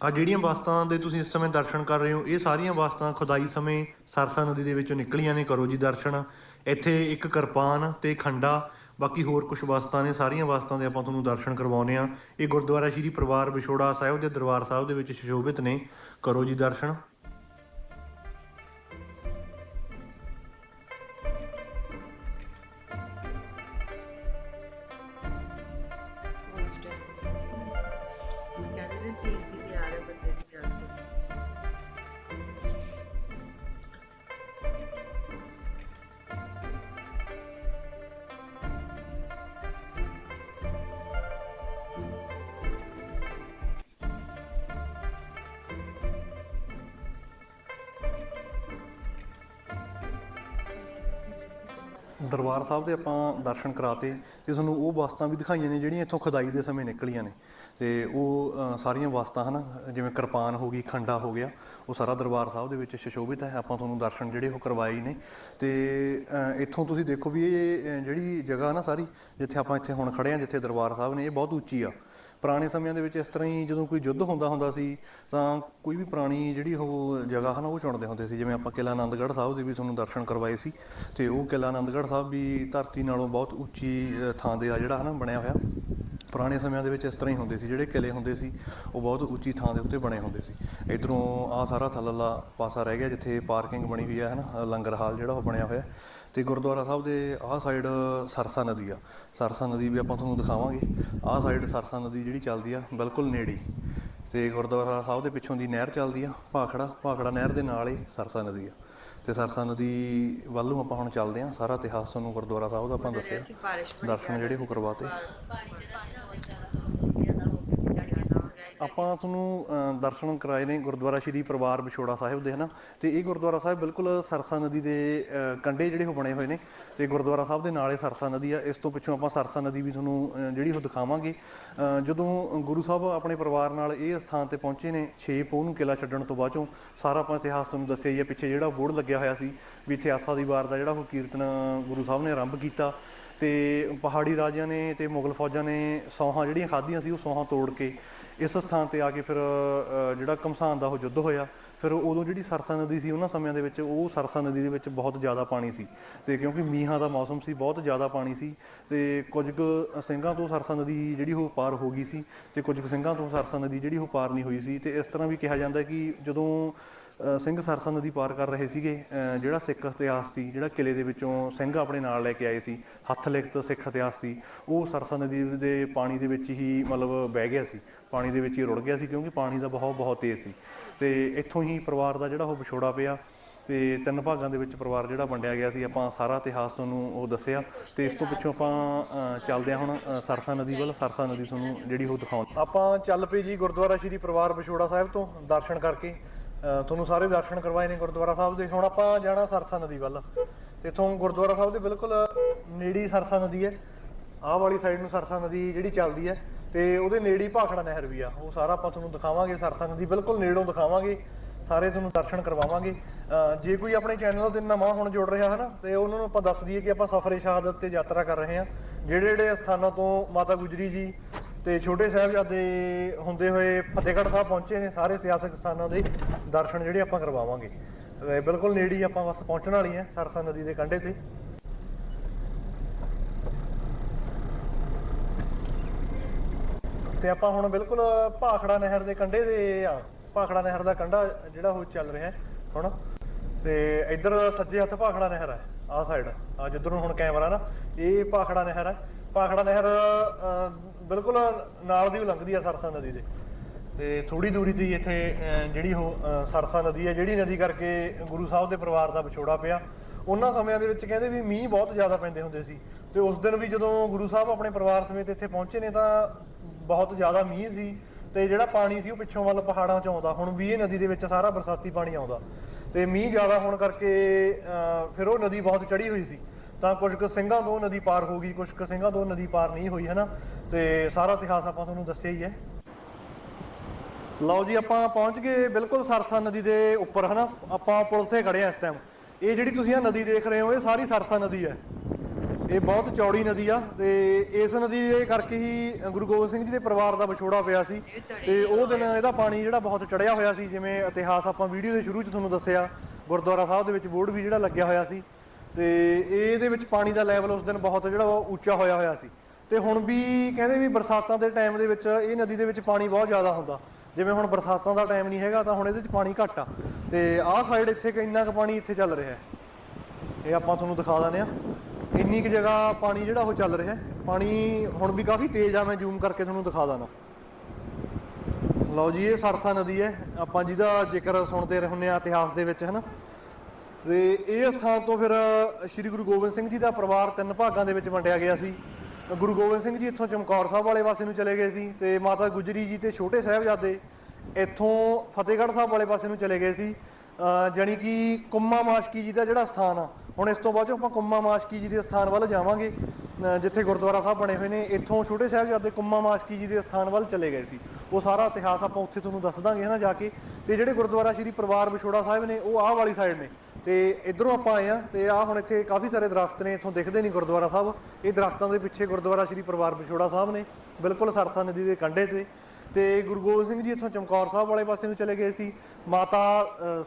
ਆ ਜਿਹੜੀਆਂ ਵਸਤਾਂ ਦੇ ਤੁਸੀਂ ਇਸ ਸਮੇਂ ਦਰਸ਼ਨ ਕਰ ਰਹੇ ਹੋ, ਇਹ ਸਾਰੀਆਂ ਵਸਤਾਂ ਖੁਦਾਈ ਸਮੇਂ ਸਰਸਾ ਨਦੀ ਦੇ ਵਿੱਚੋਂ ਨਿਕਲੀਆਂ ਨੇ। ਕਰੋ ਜੀ ਦਰਸ਼ਨ। ਇੱਥੇ ਇੱਕ ਕਿਰਪਾਨ ਤੇ ਖੰਡਾ ਬਾਕੀ ਹੋਰ ਕੁਝ ਵਸਤਾਂ ਨੇ, ਸਾਰੀਆਂ ਵਸਤਾਂ ਦੇ ਆਪਾਂ ਤੁਹਾਨੂੰ ਦਰਸ਼ਨ ਕਰਵਾਉਨੇ ਆ ਇਹ ਗੁਰਦੁਆਰਾ ਸ਼੍ਰੀ ਪਰਿਵਾਰ ਵਿਛੋੜਾ ਸਾਹਿਬ ਦੇ ਦਰਬਾਰ ਸਾਹਿਬ ਦੇ ਵਿੱਚ ਸੁਸ਼ੋਭਿਤ ਨੇ। ਕਰੋ ਜੀ ਦਰਸ਼ਨ। ਦਰਬਾਰ ਸਾਹਿਬ ਦੇ ਆਪਾਂ ਦਰਸ਼ਨ ਕਰਾਤੇ ਤੇ ਤੁਹਾਨੂੰ ਉਹ ਵਸਤਾਂ ਵੀ ਦਿਖਾਈਆਂ ਨੇ ਜਿਹੜੀਆਂ ਇੱਥੋਂ ਖੁਦਾਈ ਦੇ ਸਮੇਂ ਨਿਕਲੀਆਂ ਨੇ। ਤੇ ਉਹ ਸਾਰੀਆਂ ਵਸਤਾਂ ਹਨ, ਜਿਵੇਂ ਕਿਰਪਾਨ ਹੋ ਗਈ, ਖੰਡਾ ਹੋ ਗਿਆ, ਉਹ ਸਾਰਾ ਦਰਬਾਰ ਸਾਹਿਬ ਦੇ ਵਿੱਚ ਸੁਸ਼ੋਭਿਤ ਹੈ। ਆਪਾਂ ਤੁਹਾਨੂੰ ਦਰਸ਼ਨ ਜਿਹੜੇ ਉਹ ਕਰਵਾਏ ਨੇ। ਤੇ ਇੱਥੋਂ ਤੁਸੀਂ ਦੇਖੋ ਵੀ ਇਹ ਜਿਹੜੀ ਜਗ੍ਹਾ ਨਾ ਸਾਰੀ, ਜਿੱਥੇ ਆਪਾਂ ਇੱਥੇ ਹੁਣ ਖੜੇ ਆ ਜਿੱਥੇ ਦਰਬਾਰ ਸਾਹਿਬ ਨੇ, ਇਹ ਬਹੁਤ ਉੱਚੀ ਆ। ਪੁਰਾਣੇ ਸਮਿਆਂ ਦੇ ਵਿੱਚ ਇਸ ਤਰ੍ਹਾਂ ਹੀ ਜਦੋਂ ਕੋਈ ਯੁੱਧ ਹੁੰਦਾ ਹੁੰਦਾ ਸੀ, ਤਾਂ ਕੋਈ ਵੀ ਪੁਰਾਣੀ ਜਿਹੜੀ ਉਹ ਜਗ੍ਹਾ ਹਨ, ਉਹ ਚੁਣਦੇ ਹੁੰਦੇ ਸੀ। ਜਿਵੇਂ ਆਪਾਂ ਕਿਲ੍ਹਾ ਆਨੰਦਗੜ੍ਹ ਸਾਹਿਬ ਦੇ ਵੀ ਤੁਹਾਨੂੰ ਦਰਸ਼ਨ ਕਰਵਾਏ ਸੀ, ਤੇ ਉਹ ਕਿਲ੍ਹਾ ਆਨੰਦਗੜ੍ਹ ਸਾਹਿਬ ਵੀ ਧਰਤੀ ਨਾਲੋਂ ਬਹੁਤ ਉੱਚੀ ਥਾਂ ਦੇ ਆ ਜਿਹੜਾ ਹਨਾ, ਬਣਿਆ ਹੋਇਆ। ਪੁਰਾਣੇ ਸਮਿਆਂ ਦੇ ਵਿੱਚ ਇਸ ਤਰ੍ਹਾਂ ਹੀ ਹੁੰਦੇ ਸੀ। ਜਿਹੜੇ ਕਿਲੇ ਹੁੰਦੇ ਸੀ, ਉਹ ਬਹੁਤ ਉੱਚੀ ਥਾਂ ਦੇ ਉੱਤੇ ਬਣੇ ਹੁੰਦੇ ਸੀ। ਇਧਰੋਂ ਆ ਸਾਰਾ ਥੱਲਲਾ ਪਾਸਾ ਰਹਿ ਗਿਆ, ਜਿੱਥੇ ਪਾਰਕਿੰਗ ਬਣੀ ਹੋਈ ਹੈ ਹਨਾ, ਲੰਗਰ ਹਾਲ ਜਿਹੜਾ ਉਹ ਬਣਿਆ ਹੋਇਆ। ਤੇ ਗੁਰਦੁਆਰਾ ਸਾਹਿਬ ਦੇ ਆਹ ਸਾਈਡ ਸਰਸਾ ਨਦੀ ਆ। ਸਰਸਾ ਨਦੀ ਵੀ ਆਪਾਂ ਤੁਹਾਨੂੰ ਦਿਖਾਵਾਂਗੇ। ਆਹ ਸਾਈਡ ਸਰਸਾ ਨਦੀ ਜਿਹੜੀ ਚੱਲਦੀ ਆ ਬਿਲਕੁਲ ਨੇੜੇ। ਹੀ। ਤੇ ਗੁਰਦੁਆਰਾ ਸਾਹਿਬ ਦੇ ਪਿੱਛੋਂ ਦੀ ਨਹਿਰ ਚੱਲਦੀ ਆ ਭਾਖੜਾ ਭਾਖੜਾ ਨਹਿਰ ਦੇ ਨਾਲ ਹੀ ਸਰਸਾ ਨਦੀ ਆ। ਤੇ ਸਰਸਾ ਨਦੀ ਵੱਲ ਨੂੰ ਆਪਾਂ ਹੁਣ ਚੱਲਦੇ ਹਾਂ ਸਾਰਾ ਇਤਿਹਾਸ ਤੁਹਾਨੂੰ ਗੁਰਦੁਆਰਾ ਸਾਹਿਬ ਦਾ ਆਪਾਂ ਦੱਸਿਆ। ਦਰਸ਼ਨ ਜਿਹੜੇ ਉਹ ਕਰਵਾਤੇ
ਪਾਣੀ ਜਿਹੜਾ ਸੀ ਨਾ ਉਹ ਜ਼ਿਆਦਾ ਹੋ ਗਿਆ ਸੀ ਜ਼ਿਆਦਾ ਹੋ ਗਿਆ
ਆਪਾਂ ਤੁਹਾਨੂੰ ਅ, ਦਰਸ਼ਨ ਕਰਾਏ ਨੇ ਗੁਰਦੁਆਰਾ ਸ਼੍ਰੀ ਪਰਿਵਾਰ ਵਿਛੋੜਾ ਸਾਹਿਬ ਦੇ ਹਨਾ? ਤੇ ਇਹ ਗੁਰਦੁਆਰਾ ਸਾਹਿਬ ਬਿਲਕੁਲ ਸਰਸਾ ਨਦੀ ਦੇ ਅ, ਕੰਢੇ ਜਿਹੜੇ ਉਹ ਬਣੇ ਹੋਏ ਨੇ। ਤੇ ਗੁਰਦੁਆਰਾ ਸਾਹਿਬ ਦੇ ਨਾਲੇ ਸਰਸਾ ਨਦੀ ਆ। ਇਸ ਤੋਂ ਪਿੱਛੋਂ ਆਪਾਂ ਸਰਸਾ ਨਦੀ ਵੀ ਤੁਹਾਨੂੰ ਅ, ਜਿਹੜੀ ਉਹ ਦਿਖਾਵਾਂਗੇ। ਅ, ਜਦੋਂ ਗੁਰੂ ਸਾਹਿਬ ਆਪਣੇ ਪਰਿਵਾਰ ਨਾਲ ਇਹ ਸਥਾਨ ਤੇ ਪਹੁੰਚੇ ਨੇ 6 ਪੋਹ ਨੂੰ ਕਿਲਾ ਛੱਡਣ ਤੋਂ ਬਾਅਦੋਂ ਸਾਰਾ ਆਪਾਂ ਇਤਿਹਾਸ ਤੁਹਾਨੂੰ ਦੱਸਿਆ ਹੀ ਆ ਪਿੱਛੇ ਜਿਹੜਾ ਬੋਰਡ ਲੱਗਿਆ ਹੋਇਆ ਸੀ ਵੀ ਇੱਥੇ ਆਸਾ ਦੀ ਵਾਰ ਦਾ ਜਿਹੜਾ ਉਹ ਕੀਰਤਨ ਗੁਰੂ ਸਾਹਿਬ ਨੇ ਆਰੰਭ ਕੀਤਾ। ਤੇ ਪਹਾੜੀ ਰਾਜਿਆਂ ਨੇ ਤੇ ਮੁਗਲ ਫੌਜਾਂ ਨੇ ਸੌਹਾਂ ਜਿਹੜੀਆਂ ਖਾਧੀਆਂ ਸੀ ਉਹ ਸੌਹਾਂ ਤੋੜ ਕੇ ਇਸ ਸਥਾਨ ਤੇ ਆ ਕੇ ਫਿਰ ਜਿਹੜਾ ਕਮਸਾਨ ਦਾ ਉਹ ਯੁੱਧ ਹੋਇਆ। ਫਿਰ ਉਦੋਂ ਜਿਹੜੀ ਸਰਸਾ ਨਦੀ ਸੀ, ਉਹਨਾਂ ਸਮਿਆਂ ਦੇ ਵਿੱਚ ਉਹ ਸਰਸਾ ਨਦੀ ਦੇ ਵਿੱਚ ਬਹੁਤ ਜ਼ਿਆਦਾ ਪਾਣੀ ਸੀ। ਤੇ ਕਿਉਂਕਿ ਮੀਂਹਾਂ ਦਾ ਮੌਸਮ ਸੀ, ਬਹੁਤ ਜ਼ਿਆਦਾ ਪਾਣੀ ਸੀ। ਤੇ ਕੁਝ ਕੁ ਸਿੰਘਾਂ ਤੋਂ ਸਰਸਾ ਨਦੀ ਜਿਹੜੀ ਉਹ ਪਾਰ ਹੋ ਗਈ ਸੀ ਤੇ ਕੁਝ ਕੁ ਸਿੰਘਾਂ ਤੋਂ ਸਰਸਾ ਨਦੀ ਜਿਹੜੀ ਉਹ ਪਾਰ ਨਹੀਂ ਹੋਈ ਸੀ। ਤੇ ਇਸ ਤਰ੍ਹਾਂ ਵੀ ਕਿਹਾ ਜਾਂਦਾ ਕਿ ਜਦੋਂ ਸਿੰਘ ਸਰਸਾ ਨਦੀ ਪਾਰ ਕਰ ਰਹੇ ਸੀਗੇ ਜਿਹੜਾ ਸਿੱਖ ਇਤਿਹਾਸ ਸੀ, ਜਿਹੜਾ ਕਿਲੇ ਦੇ ਵਿੱਚੋਂ ਸਿੰਘ ਆਪਣੇ ਨਾਲ ਲੈ ਕੇ ਆਏ ਸੀ ਹੱਥ ਲਿਖਤ ਸਿੱਖ ਇਤਿਹਾਸ ਸੀ, ਉਹ ਸਰਸਾ ਨਦੀ ਦੇ ਪਾਣੀ ਦੇ ਵਿੱਚ ਹੀ ਮਤਲਬ ਬਹਿ ਗਿਆ ਸੀ। ਪਾਣੀ ਦੇ ਵਿੱਚ ਹੀ ਰੁੜ ਗਿਆ ਸੀ ਕਿਉਂਕਿ ਪਾਣੀ ਦਾ ਬਹਾਅ ਬਹੁਤ ਤੇਜ਼ ਸੀ। ਤੇ ਇੱਥੋਂ ਹੀ ਪਰਿਵਾਰ ਦਾ ਜਿਹੜਾ ਉਹ ਵਿਛੋੜਾ ਪਿਆ ਤੇ ਤਿੰਨ ਭਾਗਾਂ ਦੇ ਵਿੱਚ ਪਰਿਵਾਰ ਜਿਹੜਾ ਵੰਡਿਆ ਗਿਆ ਸੀ। ਆਪਾਂ ਸਾਰਾ ਇਤਿਹਾਸ ਤੁਹਾਨੂੰ ਉਹ ਦੱਸਿਆ ਤੇ ਇਸ ਤੋਂ ਪਿੱਛੋਂ ਆਪਾਂ ਚੱਲਦੇ ਹਾਂ ਹੁਣ ਸਰਸਾ ਨਦੀ ਵੱਲ। ਸਰਸਾ ਨਦੀ ਤੁਹਾਨੂੰ ਜਿਹੜੀ ਉਹ ਦਿਖਾਉਣ। ਆਪਾਂ ਚੱਲ ਪਏ ਜੀ ਗੁਰਦੁਆਰਾ ਸ਼੍ਰੀ ਪਰਿਵਾਰ ਵਿਛੋੜਾ ਸਾਹਿਬ ਤੋਂ ਦਰਸ਼ਨ ਕਰਕੇ। ਤੁਹਾਨੂੰ ਸਾਰੇ ਦਰਸ਼ਨ ਕਰਵਾਏ ਨੇ ਗੁਰਦੁਆਰਾ ਸਾਹਿਬ ਦੇ। ਹੁਣ ਆਪਾਂ ਜਾਣਾ ਸਰਸਾ ਨਦੀ ਵੱਲ। ਤੇ ਇਥੋਂ ਗੁਰਦੁਆਰਾ ਸਾਹਿਬ ਦੇ ਬਿਲਕੁਲ ਨੇੜੇ ਸਰਸਾ ਨਦੀ ਹੈ। ਆਹ ਵਾਲੀ ਸਾਈਡ ਨੂੰ ਸਰਸਾ ਨਦੀ ਜਿਹੜੀ ਚੱਲਦੀ ਹੈ। ਤੇ ਉਹਦੇ ਨੇੜੇ ਹੀ ਭਾਖੜਾ ਨਹਿਰ ਵੀ ਆ। ਉਹ ਸਾਰਾ ਆਪਾਂ ਤੁਹਾਨੂੰ ਦਿਖਾਵਾਂਗੇ ਸਰਸਾ ਨਦੀ ਬਿਲਕੁਲ ਨੇੜੋਂ ਦਿਖਾਵਾਂਗੇ। ਸਾਰੇ ਤੁਹਾਨੂੰ ਦਰਸ਼ਨ ਕਰਵਾਵਾਂਗੇ। ਜੇ ਕੋਈ ਆਪਣੇ ਚੈਨਲ ਤੇ ਨਵਾਂ ਹੁਣ ਜੁੜ ਰਿਹਾ ਹੈ ਨਾ ਤੇ ਉਹਨਾਂ ਨੂੰ ਆਪਾਂ ਦੱਸ ਦਈਏ ਕਿ ਆਪਾਂ ਸਫਰੇ ਸ਼ਹਾਦਤ ਤੇ ਯਾਤਰਾ ਕਰ ਰਹੇ ਹਾਂ। ਜਿਹੜੇ ਜਿਹੜੇ ਸਥਾਨਾਂ ਤੋਂ ਮਾਤਾ ਗੁਜਰੀ ਜੀ ਤੇ ਛੋਟੇ ਸਾਹਿਬਜ਼ਾਦੇ ਹੁੰਦੇ ਹੋਏ ਫਤਿਹਗੜ੍ਹ ਸਾਹਿਬ ਪਹੁੰਚੇ ਨੇ, ਸਾਰੇ ਇਤਿਹਾਸਕ ਸਥਾਨਾਂ ਦੇ ਦਰਸ਼ਨ ਜਿਹੜੇ ਆਪਾਂ ਕਰਵਾਵਾਂਗੇ। ਬਿਲਕੁਲ ਨੇੜੇ ਹੀ ਆਪਾਂ ਬਸ ਪਹੁੰਚਣ ਵਾਲੀ ਹੈ ਸਰਸਾ ਨਦੀ ਦੇ ਕੰਢੇ ਤੇ। ਤੇ ਆਪਾਂ ਹੁਣ ਬਿਲਕੁਲ ਭਾਖੜਾ ਨਹਿਰ ਦੇ ਕੰਢੇ ਦੇ ਆ। ਭਾਖੜਾ ਨਹਿਰ ਦਾ ਕੰਢਾ ਜਿਹੜਾ ਉਹ ਚੱਲ ਰਿਹਾ ਹੁਣ। ਤੇ ਇੱਧਰ ਸੱਜੇ ਹੱਥ ਭਾਖੜਾ ਨਹਿਰ ਹੈ ਆਹ ਸਾਈਡ ਆ ਜਿੱਧਰ ਨੂੰ ਹੁਣ ਕੈਮਰਾ ਨਾ, ਇਹ ਭਾਖੜਾ ਨਹਿਰ ਹੈ ਭਾਖੜਾ ਨਹਿਰ ਬਿਲਕੁਲ ਨਾਲ ਦੀ ਓ ਲੰਘਦੀ ਆ ਸਰਸਾ ਨਦੀ ਦੇ। ਤੇ ਥੋੜੀ ਦੂਰੀ ਤੇ ਇੱਥੇ ਜਿਹੜੀ ਉਹ ਸਰਸਾ ਨਦੀ ਹੈ ਜਿਹੜੀ ਨਦੀ ਕਰਕੇ ਗੁਰੂ ਸਾਹਿਬ ਦੇ ਪਰਿਵਾਰ ਦਾ ਵਿਛੋੜਾ ਪਿਆ। ਉਹਨਾਂ ਸਮਿਆਂ ਦੇ ਵਿੱਚ ਕਹਿੰਦੇ ਵੀ ਮੀਂਹ ਬਹੁਤ ਜ਼ਿਆਦਾ ਪੈਂਦੇ ਹੁੰਦੇ ਸੀ। ਤੇ ਉਸ ਦਿਨ ਵੀ ਜਦੋਂ ਗੁਰੂ ਸਾਹਿਬ ਆਪਣੇ ਪਰਿਵਾਰ ਸਮੇਤ ਇੱਥੇ ਪਹੁੰਚੇ ਨੇ ਤਾਂ ਬਹੁਤ ਜ਼ਿਆਦਾ ਮੀਂਹ ਸੀ ਤੇ ਜਿਹੜਾ ਪਾਣੀ ਸੀ ਉਹ ਪਿੱਛੋਂ ਵੱਲ ਪਹਾੜਾਂ 'ਚ ਆਉਂਦਾ। ਹੁਣ ਵੀ ਇਹ ਨਦੀ ਦੇ ਵਿੱਚ ਸਾਰਾ ਬਰਸਾਤੀ ਪਾਣੀ ਆਉਂਦਾ। ਤੇ ਮੀਂਹ ਜ਼ਿਆਦਾ ਹੋਣ ਕਰਕੇ ਅ, ਫਿਰ ਉਹ ਨਦੀ ਬਹੁਤ ਚੜੀ ਹੋਈ ਸੀ। ਤਾਂ ਕੁਝ ਕੁ ਸਿੰਘਾਂ ਤੋਂ ਨਦੀ ਪਾਰ ਹੋ ਗਈ ਕੁਝ ਕੁ ਸਿੰਘਾਂ ਤੋਂ ਨਦੀ ਪਾਰ ਨਹੀਂ ਹੋਈ ਹੈ ਨਾ ਤੇ ਸਾਰਾ ਇਤਿਹਾਸ ਆਪਾਂ ਤੁਹਾਨੂੰ ਦੱਸਿਆ ਹੀ ਹੈ। ਲਓ ਜੀ ਆਪਾਂ ਪਹੁੰਚ ਗਏ ਬਿਲਕੁਲ ਸਰਸਾ ਨਦੀ ਦੇ ਉੱਪਰ ਹਨਾ? ਆਪਾਂ ਪੁਲ ਤੇ ਖੜੇ ਆ ਇਸ ਟਾਈਮ ਇਹ ਜਿਹੜੀ ਤੁਸੀਂ ਆ ਨਦੀ ਦੇਖ ਰਹੇ ਹੋ ਇਹ ਸਾਰੀ ਸਰਸਾ ਨਦੀ ਹੈ। ਇਹ ਬਹੁਤ ਚੌੜੀ ਨਦੀ ਆ ਤੇ ਇਸ ਨਦੀ ਦੇ ਕਰਕੇ ਹੀ ਗੁਰੂ ਗੋਬਿੰਦ ਸਿੰਘ ਜੀ ਦੇ ਪਰਿਵਾਰ ਦਾ ਵਿਛੋੜਾ ਪਿਆ ਸੀ ਤੇ ਉਹ ਦਿਨ ਇਹਦਾ ਪਾਣੀ ਜਿਹੜਾ ਬਹੁਤ ਚੜਿਆ ਹੋਇਆ ਸੀ, ਜਿਵੇਂ ਇਤਿਹਾਸ ਆਪਾਂ ਵੀਡੀਓ ਦੇ ਸ਼ੁਰੂ 'ਚ ਤੁਹਾਨੂੰ ਦੱਸਿਆ, ਗੁਰਦੁਆਰਾ ਸਾਹਿਬ ਦੇ ਵਿੱਚ ਬੋਰਡ ਵੀ ਜਿਹੜਾ ਲੱਗਿਆ ਹੋਇਆ ਸੀ ਤੇ ਇਹਦੇ ਵਿੱਚ ਪਾਣੀ ਦਾ ਲੈਵਲ ਉਸ ਦਿਨ ਬਹੁਤ ਜਿਹੜਾ ਉਹ ਉੱਚਾ ਹੋਇਆ ਹੋਇਆ ਸੀ। ਤੇ ਹੁਣ ਵੀ ਕਹਿੰਦੇ ਵੀ ਬਰਸਾਤਾਂ ਦੇ ਟਾਈਮ ਦੇ ਵਿੱਚ ਇਹ ਨਦੀ ਦੇ ਵਿੱਚ ਪਾਣੀ ਬਹੁਤ ਜ਼ਿਆਦਾ ਹੁੰਦਾ। ਜਿਵੇਂ ਹੁਣ ਬਰਸਾਤਾਂ ਦਾ ਟਾਈਮ ਨਹੀਂ ਹੈਗਾ ਤਾਂ ਹੁਣ ਇਹਦੇ 'ਚ ਪਾਣੀ ਘੱਟ ਆ। ਤੇ ਆਹ ਸਾਈਡ ਇੱਥੇ ਕਿ ਇੰਨਾ ਕੁ ਪਾਣੀ ਇੱਥੇ ਚੱਲ ਰਿਹਾ ਹੈ? ਇਹ ਆਪਾਂ ਤੁਹਾਨੂੰ ਦਿਖਾ ਦਿੰਦੇ ਆ ਇੰਨੀ ਕੁ ਜਗ੍ਹਾ ਪਾਣੀ ਜਿਹੜਾ ਉਹ ਚੱਲ ਰਿਹਾ ਪਾਣੀ ਹੁਣ ਵੀ ਕਾਫੀ ਤੇਜ਼ ਆ, ਮੈਂ ਜ਼ੂਮ ਕਰਕੇ ਤੁਹਾਨੂੰ ਦਿਖਾ ਦਾਂ ਲਓ ਜੀ, ਇਹ ਸਰਸਾ ਨਦੀ ਹੈ। ਆਪਾਂ ਜਿਹਦਾ ਜ਼ਿਕਰ ਸੁਣਦੇ ਰਹਿੰਦੇ ਆ ਇਤਿਹਾਸ ਦੇ ਵਿੱਚ, ਹਨਾ? ਤੇ ਇਹ ਸਥਾਨ ਤੋਂ ਫਿਰ ਸ੍ਰੀ ਗੁਰੂ ਗੋਬਿੰਦ ਸਿੰਘ ਜੀ ਦਾ ਪਰਿਵਾਰ ਤਿੰਨ ਭਾਗਾਂ ਦੇ ਵਿੱਚ ਵੰਡਿਆ ਗਿਆ ਸੀ। ਗੁਰੂ ਗੋਬਿੰਦ ਸਿੰਘ ਜੀ ਇੱਥੋਂ ਚਮਕੌਰ ਸਾਹਿਬ ਵਾਲੇ ਪਾਸੇ ਨੂੰ ਚਲੇ ਗਏ ਸੀ ਤੇ ਮਾਤਾ ਗੁਜਰੀ ਜੀ ਤੇ ਛੋਟੇ ਸਾਹਿਬਜ਼ਾਦੇ ਇੱਥੋਂ ਫਤਿਹਗੜ੍ਹ ਸਾਹਿਬ ਵਾਲੇ ਪਾਸੇ ਨੂੰ ਚਲੇ ਗਏ ਸੀ। ਅਹ ਜਾਣੀ ਕਿ ਕੁੰਮਾ ਮਾਸ਼ਕੀ ਜੀ ਦਾ ਜਿਹੜਾ ਸਥਾਨ ਆ ਹੁਣ ਇਸ ਤੋਂ ਬਾਅਦ 'ਚੋਂ ਆਪਾਂ ਕੁੰਮਾ ਮਾਸ਼ਕੀ ਜੀ ਦੇ ਸਥਾਨ ਵੱਲ ਜਾਵਾਂਗੇ ਜਿੱਥੇ ਗੁਰਦੁਆਰਾ ਸਾਹਿਬ ਬਣੇ ਹੋਏ ਨੇ। ਇੱਥੋਂ ਛੋਟੇ ਸਾਹਿਬਜ਼ਾਦੇ ਕੁੰਮਾ ਮਾਸ਼ਕੀ ਜੀ ਦੇ ਸਥਾਨ ਵੱਲ ਚਲੇ ਗਏ ਸੀ। ਉਹ ਸਾਰਾ ਇਤਿਹਾਸ ਆਪਾਂ ਉੱਥੇ ਤੁਹਾਨੂੰ ਦੱਸ ਦਾਂਗੇ ਹਨਾ ਜਾ ਕੇ। ਤੇ ਜਿਹੜੇ ਗੁਰਦੁਆਰਾ ਸ਼੍ਰੀ ਪਰਿਵਾਰ ਵਿਛੋੜਾ ਸਾਹਿਬ ਨੇ, ਉਹ ਆਹ ਵਾਲੀ ਸਾਈਡ ਨੇ। ਤੇ ਇਧਰੋਂ ਆਪਾਂ ਆਏ ਆ ਤੇ ਆਹ ਹੁਣ ਇੱਥੇ ਕਾਫੀ ਸਾਰੇ ਦਰਖਤ ਨੇ, ਇੱਥੋਂ ਦਿਖਦੇ ਨਹੀਂ ਗੁਰਦੁਆਰਾ ਸਾਹਿਬ। ਇਹ ਦਰਖਤਾਂ ਦੇ ਪਿੱਛੇ ਗੁਰਦੁਆਰਾ ਸ਼੍ਰੀ ਪਰਿਵਾਰ ਵਿਛੋੜਾ ਸਾਹਿਬ ਨੇ, ਬਿਲਕੁਲ ਸਰਸਾ ਨਦੀ ਦੇ ਕੰਢੇ ਤੇ। ਤੇ ਗੁਰੂ ਗੋਬਿੰਦ ਸਿੰਘ ਜੀ ਇੱਥੋਂ ਚਮਕੌਰ ਸਾਹਿਬ ਵਾਲੇ ਪਾਸੇ ਨੂੰ ਚਲੇ ਗਏ ਸੀ। ਮਾਤਾ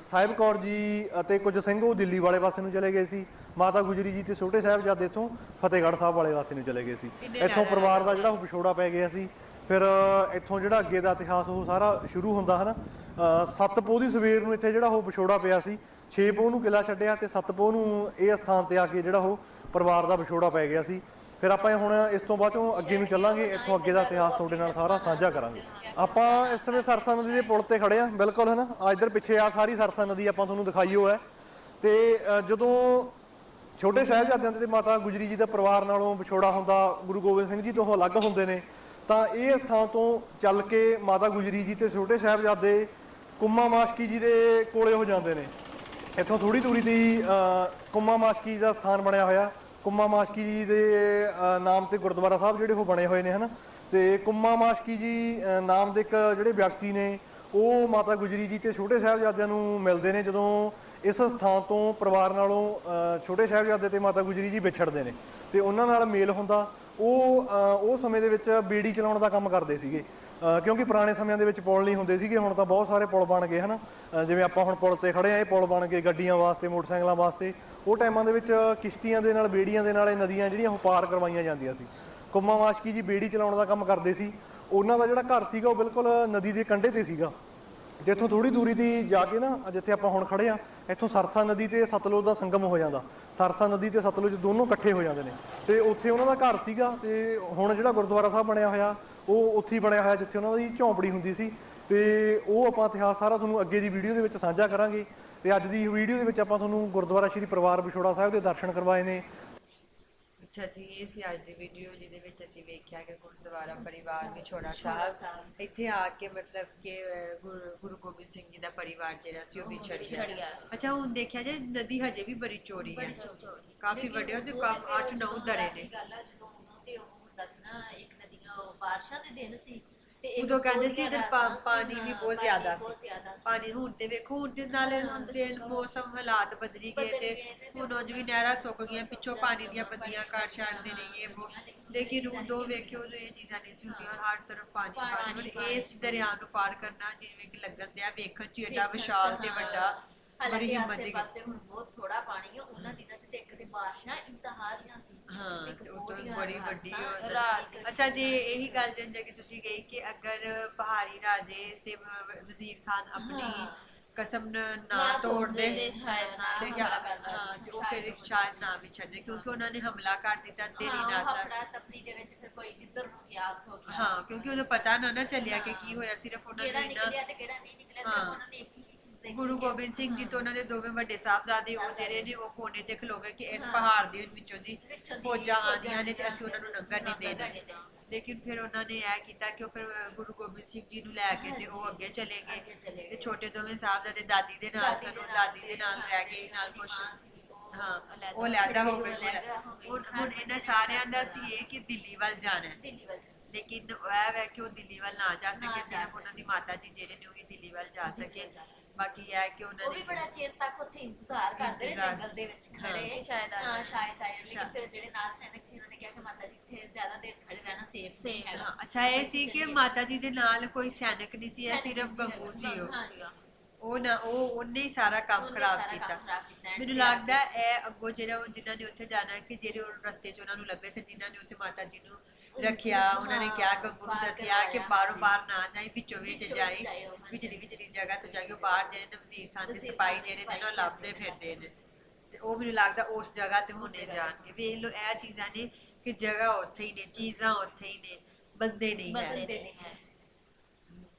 ਸਾਹਿਬ ਕੌਰ ਜੀ ਅਤੇ ਕੁਝ ਸਿੰਘ ਉਹ ਦਿੱਲੀ ਵਾਲੇ ਪਾਸੇ ਨੂੰ ਚਲੇ ਗਏ ਸੀ। ਮਾਤਾ ਗੁਜਰੀ ਜੀ ਤੇ ਛੋਟੇ ਸਾਹਿਬਜ਼ਾਦੇ ਇੱਥੋਂ ਫਤਿਹਗੜ੍ਹ ਸਾਹਿਬ ਵਾਲੇ ਪਾਸੇ ਨੂੰ ਚਲੇ ਗਏ ਸੀ। ਇੱਥੋਂ ਪਰਿਵਾਰ ਦਾ ਜਿਹੜਾ ਉਹ ਵਿਛੋੜਾ ਪੈ ਗਿਆ ਸੀ। ਫਿਰ ਇੱਥੋਂ ਜਿਹੜਾ ਅੱਗੇ ਦਾ ਇਤਿਹਾਸ ਉਹ ਸਾਰਾ ਸ਼ੁਰੂ ਹੁੰਦਾ ਹੈ ਨਾ ਅ, ਸੱਤ ਪੋਹ ਦੀ ਸਵੇਰ ਨੂੰ ਇੱਥੇ ਜਿਹੜਾ ਉਹ ਵਿਛੋੜਾ ਪਿਆ ਸੀ। 6 ਪੋਹ ਨੂੰ ਕਿਲਾ ਛੱਡਿਆ ਤੇ 7 ਪੋਹ ਨੂੰ ਇਹ ਸਥਾਨ ਤੇ ਆ ਕੇ ਜਿਹੜਾ ਉਹ ਪਰਿਵਾਰ ਦਾ ਵਿਛੋੜਾ ਪੈ ਗਿਆ ਸੀ। ਫਿਰ ਆਪਾਂ ਹੁਣ ਇਸ ਤੋਂ ਬਾਅਦ ਚੋਂ ਅੱਗੇ ਨੂੰ ਚੱਲਾਂਗੇ, ਇੱਥੋਂ ਅੱਗੇ ਦਾ ਇਤਿਹਾਸ ਤੁਹਾਡੇ ਨਾਲ ਸਾਰਾ ਸਾਂਝਾ ਕਰਾਂਗੇ। ਆਪਾਂ ਇਸ ਸਮੇਂ ਸਰਸਾ ਨਦੀ ਦੇ ਪੁਲ ਤੇ ਖੜੇ ਆ ਬਿਲਕੁਲ ਹੈ ਨਾ? ਆ ਇੱਧਰ ਪਿੱਛੇ ਆ ਸਾਰੀ ਸਰਸਾ ਨਦੀ ਆਪਾਂ ਤੁਹਾਨੂੰ ਦਿਖਾਈ ਹੋ ਹੈ। ਤੇ ਜਦੋਂ ਛੋਟੇ ਸਾਹਿਬਜ਼ਾਦਿਆਂ ਤੇ ਮਾਤਾ ਗੁਜਰੀ ਜੀ ਦਾ ਪਰਿਵਾਰ ਨਾਲੋਂ ਵਿਛੋੜਾ ਹੁੰਦਾ, ਗੁਰੂ ਗੋਬਿੰਦ ਸਿੰਘ ਜੀ ਤੋਂ ਉਹ ਅਲੱਗ ਹੁੰਦੇ ਨੇ, ਤਾਂ ਇਹ ਸਥਾਨ ਤੋਂ ਚੱਲ ਕੇ ਮਾਤਾ ਗੁਜਰੀ ਜੀ ਤੇ ਛੋਟੇ ਸਾਹਿਬਜ਼ਾਦੇ ਕੁੰਮਾ ਮਾਸ਼ਕੀ ਜੀ ਦੇ ਕੋਲੇ ਹੋ ਜਾਂਦੇ ਨੇ। ਇੱਥੋਂ ਥੋੜੀ ਦੂਰੀ ਤੇ ਹੀ ਕੁੰਮਾ ਮਾਸ਼ਕੀ ਦਾ ਸਥਾਨ ਬਣਿਆ ਹੋਇਆ। ਕੁੰਮਾ ਮਾਸ਼ਕੀ ਜੀ ਦੇ ਅ, ਨਾਮ ਤੇ ਗੁਰਦੁਆਰਾ ਸਾਹਿਬ ਜਿਹੜੇ ਉਹ ਬਣੇ ਹੋਏ ਨੇ ਹਨਾ? ਤੇ ਕੁੰਮਾ ਮਾਸ਼ਕੀ ਜੀ ਅ, ਨਾਮ ਦੇ ਇੱਕ ਜਿਹੜੇ ਵਿਅਕਤੀ ਨੇ ਉਹ ਮਾਤਾ ਗੁਜਰੀ ਜੀ ਤੇ ਛੋਟੇ ਸਾਹਿਬਜ਼ਾਦਿਆਂ ਨੂੰ ਮਿਲਦੇ ਨੇ ਜਦੋਂ ਇਸ ਸਥਾਨ ਤੋਂ ਪਰਿਵਾਰ ਨਾਲੋਂ ਅ, ਛੋਟੇ ਸਾਹਿਬਜ਼ਾਦੇ ਤੇ ਮਾਤਾ ਗੁਜਰੀ ਜੀ ਵਿਛੜਦੇ ਨੇ। ਤੇ ਉਹਨਾਂ ਨਾਲ ਮੇਲ ਹੁੰਦਾ। ਉਹ ਅ, ਉਹ ਸਮੇਂ ਦੇ ਵਿੱਚ ਬੀੜੀ ਚਲਾਉਣ ਦਾ ਕੰਮ ਕਰਦੇ ਸੀਗੇ। ਅ, ਕਿਉਂਕਿ ਪੁਰਾਣੇ ਸਮਿਆਂ ਦੇ ਵਿੱਚ ਪੁਲ ਨਹੀਂ ਹੁੰਦੇ ਸੀਗੇ ਹੁਣ ਤਾਂ ਬਹੁਤ ਸਾਰੇ ਪੁਲ ਬਣ ਗਏ ਹਨਾ? ਅ, ਜਿਵੇਂ ਆਪਾਂ ਹੁਣ ਪੁਲ ਤੇ ਖੜੇ ਆ ਇਹ ਪੁਲ ਬਣ ਗਏ ਗੱਡੀਆਂ ਵਾਸਤੇ ਮੋਟਰਸਾਈਕਲਾਂ ਵਾਸਤੇ। ਉਹ ਟਾਈਮਾਂ ਦੇ ਵਿੱਚ ਕਿਸ਼ਤੀਆਂ ਦੇ ਨਾਲ, ਬੇੜੀਆਂ ਦੇ ਨਾਲ ਇਹ ਨਦੀਆਂ ਜਿਹੜੀਆਂ ਉਹ ਪਾਰ ਕਰਵਾਈਆਂ ਜਾਂਦੀਆਂ ਸੀ। ਕੁੰਮਾ ਮਾਸ਼ਕੀ ਜੀ ਬੇੜੀ ਚਲਾਉਣ ਦਾ ਕੰਮ ਕਰਦੇ ਸੀ। ਉਹਨਾਂ ਦਾ ਜਿਹੜਾ ਘਰ ਸੀਗਾ ਉਹ ਬਿਲਕੁਲ ਨਦੀ ਦੇ ਕੰਢੇ ਤੇ ਸੀਗਾ। ਜਿੱਥੋਂ ਇੱਥੋਂ ਥੋੜੀ ਦੂਰੀ ਤੇ ਜਾ ਕੇ ਨਾ, ਜਿੱਥੇ ਆਪਾਂ ਹੁਣ ਖੜੇ ਆ ਇੱਥੋਂ ਸਰਸਾ ਨਦੀ ਤੇ ਸਤਲੁਜ ਦਾ ਸੰਗਮ ਹੋ ਜਾਂਦਾ। ਸਰਸਾ ਨਦੀ ਤੇ ਸਤਲੁਜ ਦੋਨੋਂ ਇਕੱਠੇ ਹੋ ਜਾਂਦੇ ਨੇ। ਤੇ ਉੱਥੇ ਉਹਨਾਂ ਦਾ ਘਰ ਸੀਗਾ ਤੇ ਹੁਣ ਜਿਹੜਾ ਗੁਰਦੁਆਰਾ ਸਾਹਿਬ ਬਣਿਆ ਹੋਇਆ, ਉਹ ਉੱਥੇ ਹੀ ਬਣਿਆ ਹੋਇਆ, ਜਿੱਥੇ ਉਹਨਾਂ ਦੀ ਝੌਂਪੜੀ ਹੁੰਦੀ ਸੀ। ਤੇ ਉਹ ਆਪਾਂ ਇਤਿਹਾਸ ਸਾਰਾ ਤੁਹਾਨੂੰ ਅੱਗੇ ਦੀ ਵੀਡੀਓ ਦੇ ਵਿੱਚ ਸਾਂਝਾ ਕਰਾਂਗੇ। ਤੇ ਅੱਜ ਦੀ ਵੀਡੀਓ ਦੇ ਵਿੱਚ ਆਪਾਂ ਤੁਹਾਨੂੰ ਗੁਰਦੁਆਰਾ ਸ਼੍ਰੀ ਪਰਿਵਾਰ ਵਿਛੋੜਾ ਸਾਹਿਬ ਦੇ ਦਰਸ਼ਨ ਕਰਵਾਏ ਨੇ।
ਅੱਛਾ ਜੀ ਇਹ ਸੀ ਅੱਜ ਦੀ ਵੀਡੀਓ ਜਿਹਦੇ ਵਿੱਚ ਅਸੀਂ ਵੇਖਿਆ ਕਿ ਗੁਰਦੁਆਰਾ ਪਰਿਵਾਰ ਵਿਛੋੜਾ ਸਾਹਿਬ। ਇੱਥੇ ਆ ਕੇ ਮਤਲਬ ਕਿ ਗੁਰੂ ਗੋਬਿੰਦ ਸਿੰਘ ਜੀ ਦਾ ਪਰਿਵਾਰ ਜਿਹੜਾ ਸੀ ਉਹ ਵਿਛੜ ਗਿਆ। ਅੱਛਾ ਹੁਣ ਦੇਖਿਆ ਜੇ ਨਦੀ ਹਜੇ ਵੀ ਬੜੀ ਚੋਰੀ ਹੈ। ਕਾਫੀ ਵੱਡੇ ਉਹਦੇ ਕਾਫੀ 8 9 ਦਰੇ ਨੇ।
ਗੱਲ ਆ ਜਦੋਂ ਉਦੋਂ ਤੇ ਉਹ ਹੁੰਦਾ ਸੀ ਨਾ ਇੱਕ ਨਦੀਆਂ ਉਹ ਬਾਰਿਸ਼ਾਂ ਦੇ ਦਿਨ ਸੀ ਤੇ ਇੱਕ
ਉਦੋਂ ਕਹਿੰਦੇ ਸੀ ਇਧਰ ਪਾਣੀ ਵੀ
ਹਾਂ,
ਬਹੁਤ ਜ਼ਿਆਦਾ ਸੀ। ਪਾਣੀ ਹੁਣ ਤੇ ਵੇਖੋ ਹੁਣ ਤੇ ਨਾਲੇ ਹੁਣ ਤੇ ਮੌਸਮ ਹਾਲਾਤ ਬਦਲੀ ਗਏ ਤੇ ਹੁਣ ਉਂਝ ਵੀ ਨਹਿਰਾਂ ਸੁੱਕ ਗਈਆਂ ਪਿੱਛੋਂ ਪਾਣੀ ਦੀਆਂ ਬੰਦੀਆਂ ਕੱਟ ਛੱਡਦੇ ਨੇ ਇਹ ਉਹ ਲੇਕਿਨ ਉਦੋਂ ਵੇਖਿਓ ਉਦੋਂ ਇਹ ਚੀਜ਼ਾਂ ਨਹੀਂ ਸੀ ਹੁੰਦੀਆਂ ਹਰ ਤਰਫ ਪਾਣੀ ਪਾਣੀ
ਪਾਣੀ,
ਹੁਣ
ਪਾਣੀ
ਇਸ
ਸੀ।
ਦਰਿਆ ਨੂੰ ਪਾਰ ਕਰਨਾ ਜਿਵੇਂ ਕਿ ਲੱਗਣ ਦਿਆ ਵੇਖਣ ਚ ਏਡਾ ਵਿਸ਼ਾਲ ਤੇ ਵੱਡਾ
ਹਾਲਾਂਕਿ
ਹਿੰਮਤ
ਆਸੇ
ਦੀ
ਪਾਸੇ ਹੁਣ ਬਹੁਤ ਥੋੜਾ ਪਾਣੀ ਹੈ ਉਹਨਾਂ ਦਿਨਾਂ 'ਚ ਤੇ ਇੱਕ ਤੇ ਬਾਰਿਸ਼ਾਂ ਇੰਤਹਾ ਦੀਆਂ ਸੀ।
ਹਾਂ ਤੇ ਉਦੋਂ ਬੜੀ ਵੱਡੀ
ਰਾਤ
ਅੱਛਾ ਜੇ ਇਹੀ ਗੱਲ ਜੰਜਾ ਕਿ ਤੁਸੀਂ ਗਈ ਕਿ ਅਗਰ ਪਹਾੜੀ ਰਾਜੇ ਤੇ ਵਜ਼ੀਰ ਖਾਨ ਆਪਣੀ। ਕਸਮ ਨ- ਨਾ
ਨਾ
ਤੋੜਦੇ
ਤੇ ਸ਼ਾਇਦ ਨਾ
ਤੇ
ਹਮਲਾ
ਜਾ-
ਕਰਨਾ
ਹਾਂ,
ਸੀ,
ਤੇ ਉਹ ਫਿਰ
ਸ਼ਾਇਦ
ਸ਼ਾਇਦ ਨਾ ਵਿਛੜਦੇ ਕਿਉਂਕਿ ਉਹਨਾਂ ਨੇ ਹਮਲਾ ਕਰ ਦਿੱਤਾ ਤੇਰੀ
ਹਾਂ ਉਹ
ਨਾਤਾ
ਹਫੜਾ ਤਪੜੀ ਦੇ ਵਿੱਚ ਫਿਰ ਕੋਈ ਜਿੱਧਰ ਨੂੰ ਗਿਆਸ ਹੋ ਗਿਆ।
ਹਾਂ ਕਿਉਂਕਿ ਉਹਦਾ ਪਤਾ ਨਾ ਨਾ ਚੱਲਿਆ ਕਿ ਕੀ ਹੋਇਆ ਸਿਰਫ ਉਹਨਾਂ
ਕਿਹੜਾ
ਨੇ ਨਾ
ਨਿਕਲਿਆ ਤੇ ਕਿਹੜਾ ਨਹੀਂ ਨਿਕਲਿਆ। ਸਿਰਫ ਉਹਨਾਂ ਨੇ ਇੱਕ ਹੀ ਚੀਜ਼ ਦੇਖੀ
ਗੁਰੂ ਗੋਬਿੰਦ ਸਿੰਘ ਜੀ ਤੋਂ ਉਹਨਾਂ ਦੇ ਦੋਵੇਂ ਵੱਡੇ ਸਾਹਿਬਜ਼ਾਦੇ ਉਹ ਜਿਹੜੇ ਨੇ ਉਹ ਕੋਨੇ ਤੇ ਖਲੋ ਗਏ ਕਿ ਇਸ। ਪਹਾੜ ਦੇ ਵਿੱਚੋਂ ਦੀ ਫੌਜਾਂ ਆਉਂਦੀਆਂ ਨੇ ਤੇ ਅਸੀਂ ਉਹਨਾਂ ਨੂੰ ਲੰਘਣ ਨਹੀਂ
ਨਹੀਂ ਦੇਣਾ।
ਲੇਕਿਨ ਫਿਰ ਉਹਨਾਂ ਨੇ ਇਹ ਕੀਤਾ ਕਿ ਉਹ ਫਿਰ ਗੁਰੂ ਗੋਬਿੰਦ ਸਿੰਘ ਜੀ ਨੂੰ ਲੈ ਕੇ ਤੇ ਉਹ। ਅੱਗੇ ਚਲੇ ਗਏ ਤੇ। ਛੋਟੇ ਦੋਵੇਂ ਸਾਹਿਬਜ਼ਾਦੇ ਦਾਦੀ ਦੇ ਨਾਲ ਸਨ ਉਹ ਦਾਦੀ ਦੇ ਨਾਲ ਰਹਿ
ਜਿਹੜੀ
ਨਾਲ ਕੁਛ ਹਾਂ ਉਹ ਲੈਦਾ ਹੋ ਗਏ। ਹੁਣ ਇਹਨਾਂ ਸਾਰਿਆਂ ਦਾ ਸੀ ਇਹ ਕਿ ਦਿੱਲੀ ਵੱਲ ਜਾਣਾ ਹੈ
ਦਿੱਲੀ ਵੱਲ
ਲੇਕਿਨ ਇਹ ਹੈ ਕਿ ਉਹ ਦਿੱਲੀ ਵੱਲ ਨਾ ਜਾ
ਨਾ
ਸਕੇ
ਜਾ
ਸਿਰਫ। ਉਹਨਾਂ ਦੀ ਮਾਤਾ ਜੀ ਜਿਹੜੇ ਨੇ ਉਹ ਹੀ ਦਿੱਲੀ ਵੱਲ ਜਾ
ਦਿੱਲੀ
ਸਕੇ
ਵੱਲ ਜਾ ਸਕੇ।
ਬਾਕੀ ਇਹ ਹੈ ਕਿ ਉਹਨਾਂ
ਉਹ ਵੀ
ਨੇ
ਬੜਾ ਚਿਰ ਤੱਕ ਉੱਥੇ ਇੰਤਜ਼ਾਰ ਕਰਦੇ ਰਹੇ
ਇੰਤਜ਼ਾਰ।
ਜੰਗਲ ਦੇ ਵਿੱਚ ਖੜੇ
ਸ਼ਾਇਦ ਆ
ਹਾਂ। ਸ਼ਾਇਦ ਆਏ ਲੇਕਿਨ
ਸ਼ਾਇਦ।
ਫਿਰ ਜਿਹੜੇ ਨਾਲ ਸੈਨਿਕ ਸੀ ਉਹਨਾਂ ਨੇ ਕਿਹਾ ਕਿ ਮਾਤਾ ਜੀ ਇੱਥੇ ਜ਼ਿਆਦਾ ਦੇਰ ਖੜੇ ਰਹਿਣਾ ਸੇਫ ਨਹੀਂ ਹੈਗਾ
ਹਾਂ ਅੱਛਾ ਇਹ ਸੀ ਕਿ ਮਾਤਾ ਜੀ ਦੇ ਨਾਲ ਕੋਈ ਸੈਨਿਕ ਨਹੀਂ ਸੀ ਇਹ
ਸੈਨਿਕ
ਸਿਰਫ ਗੰਗੂ। ਸੀ ਉਹ
ਹਾਂ।
ਉਹ ਨਾ ਉਹ ਉਹਨੇ ਹੀ ਸਾਰਾ ਕੰਮ
ਉਹਨੇ
ਖਰਾਬ
ਸਾਰਾ ਕੰਮ
ਕੀਤਾ
ਖਰਾਬ ਕੀਤਾ ਹੈ।
ਮੈਨੂੰ ਲੱਗਦਾ ਹੈ ਇਹ ਅੱਗੋਂ ਜਿਹੜਾ ਉਹ ਜਿਨ੍ਹਾਂ ਨੇ ਉੱਥੇ ਜਾਣਾ ਕਿ ਜਿਹੜੇ ਉਹ ਰਸਤੇ 'ਚ ਉਹਨਾਂ ਨੂੰ ਲੱਭੇ ਸੀ ਜਿਨ੍ਹਾਂ ਨੇ ਉੱਥੇ ਮਾਤਾ ਜੀ ਨੂੰ ਰੱਖਿਆ ਉਹਨਾਂ ਨੇ ਕਿਹਾ ਨੂੰ
ਬਾਹਰ
ਦੱਸਿਆ ਕਿ ਬਾਹਰੋਂ। ਬਾਹਰ ਨਾ ਜਾਈ ਵਿੱਚੋਂ ਵਿੱਚ ਜਾਈ। ਵਿਚਲੀ ਵਿਚਲੀ ਜਗ੍ਹਾ ਤੋਂ ਜਾ ਕੇ ਉਹ ਬਾਹਰ ਜਿਹੜੇ ਨੇ ਵਜ਼ੀਰ ਖਾਨ ਦੇ ਸਿਪਾਹੀ ਜਿਹੜੇ ਨੇ
ਸਿਪਾਹੀ
ਲੱਭਦੇ ਫਿਰਦੇ ਨੇ। ਤੇ ਉਹ ਮੈਨੂੰ ਲੱਗਦਾ ਉਸ ਜਗ੍ਹਾ ਤੇ ਹੋਣੇ ਜਾਣਗੇ। ਵੇਖ ਲਓ ਇਹ ਚੀਜ਼ਾਂ ਨੇ ਕਿ ਜਗ੍ਹਾ ਉੱਥੇ ਹੀ ਨੇ ਚੀਜ਼ਾਂ ਉੱਥੇ ਹੀ ਨੇ ਬੰਦੇ ਨਹੀਂ ਹੈ।
ਬੰਦੇ ਨਹੀਂ ਹੈ।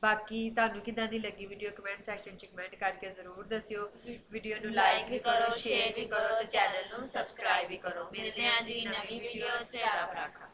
ਬਾਕੀ ਤੁਹਾਨੂੰ ਕਿਦਾਂ ਦੀ ਲੱਗੀ ਵੀਡੀਓ ਕਮੈਂਟ ਸੈਕਸ਼ਨ 'ਚ ਕਮੈਂਟ ਕਰਕੇ ਜ਼ਰੂਰ ਦੱਸਿਓ। ਵੀਡੀਓ ਨੂੰ ਲਾਈਕ ਵੀ ਕਰੋ ਸ਼ੇਅਰ ਵੀ ਕਰੋ ਤੇ ਚੈਨਲ ਨੂੰ ਸਬਸਕ੍ਰਾਈਬ ਵੀ ਕਰੋ। ਮਿਲਦੇ ਹਾਂ ਜੀ ਨਵੀਂ ਵੀਡੀਓ 'ਚ ਰੱਬ ਰਾਖਾ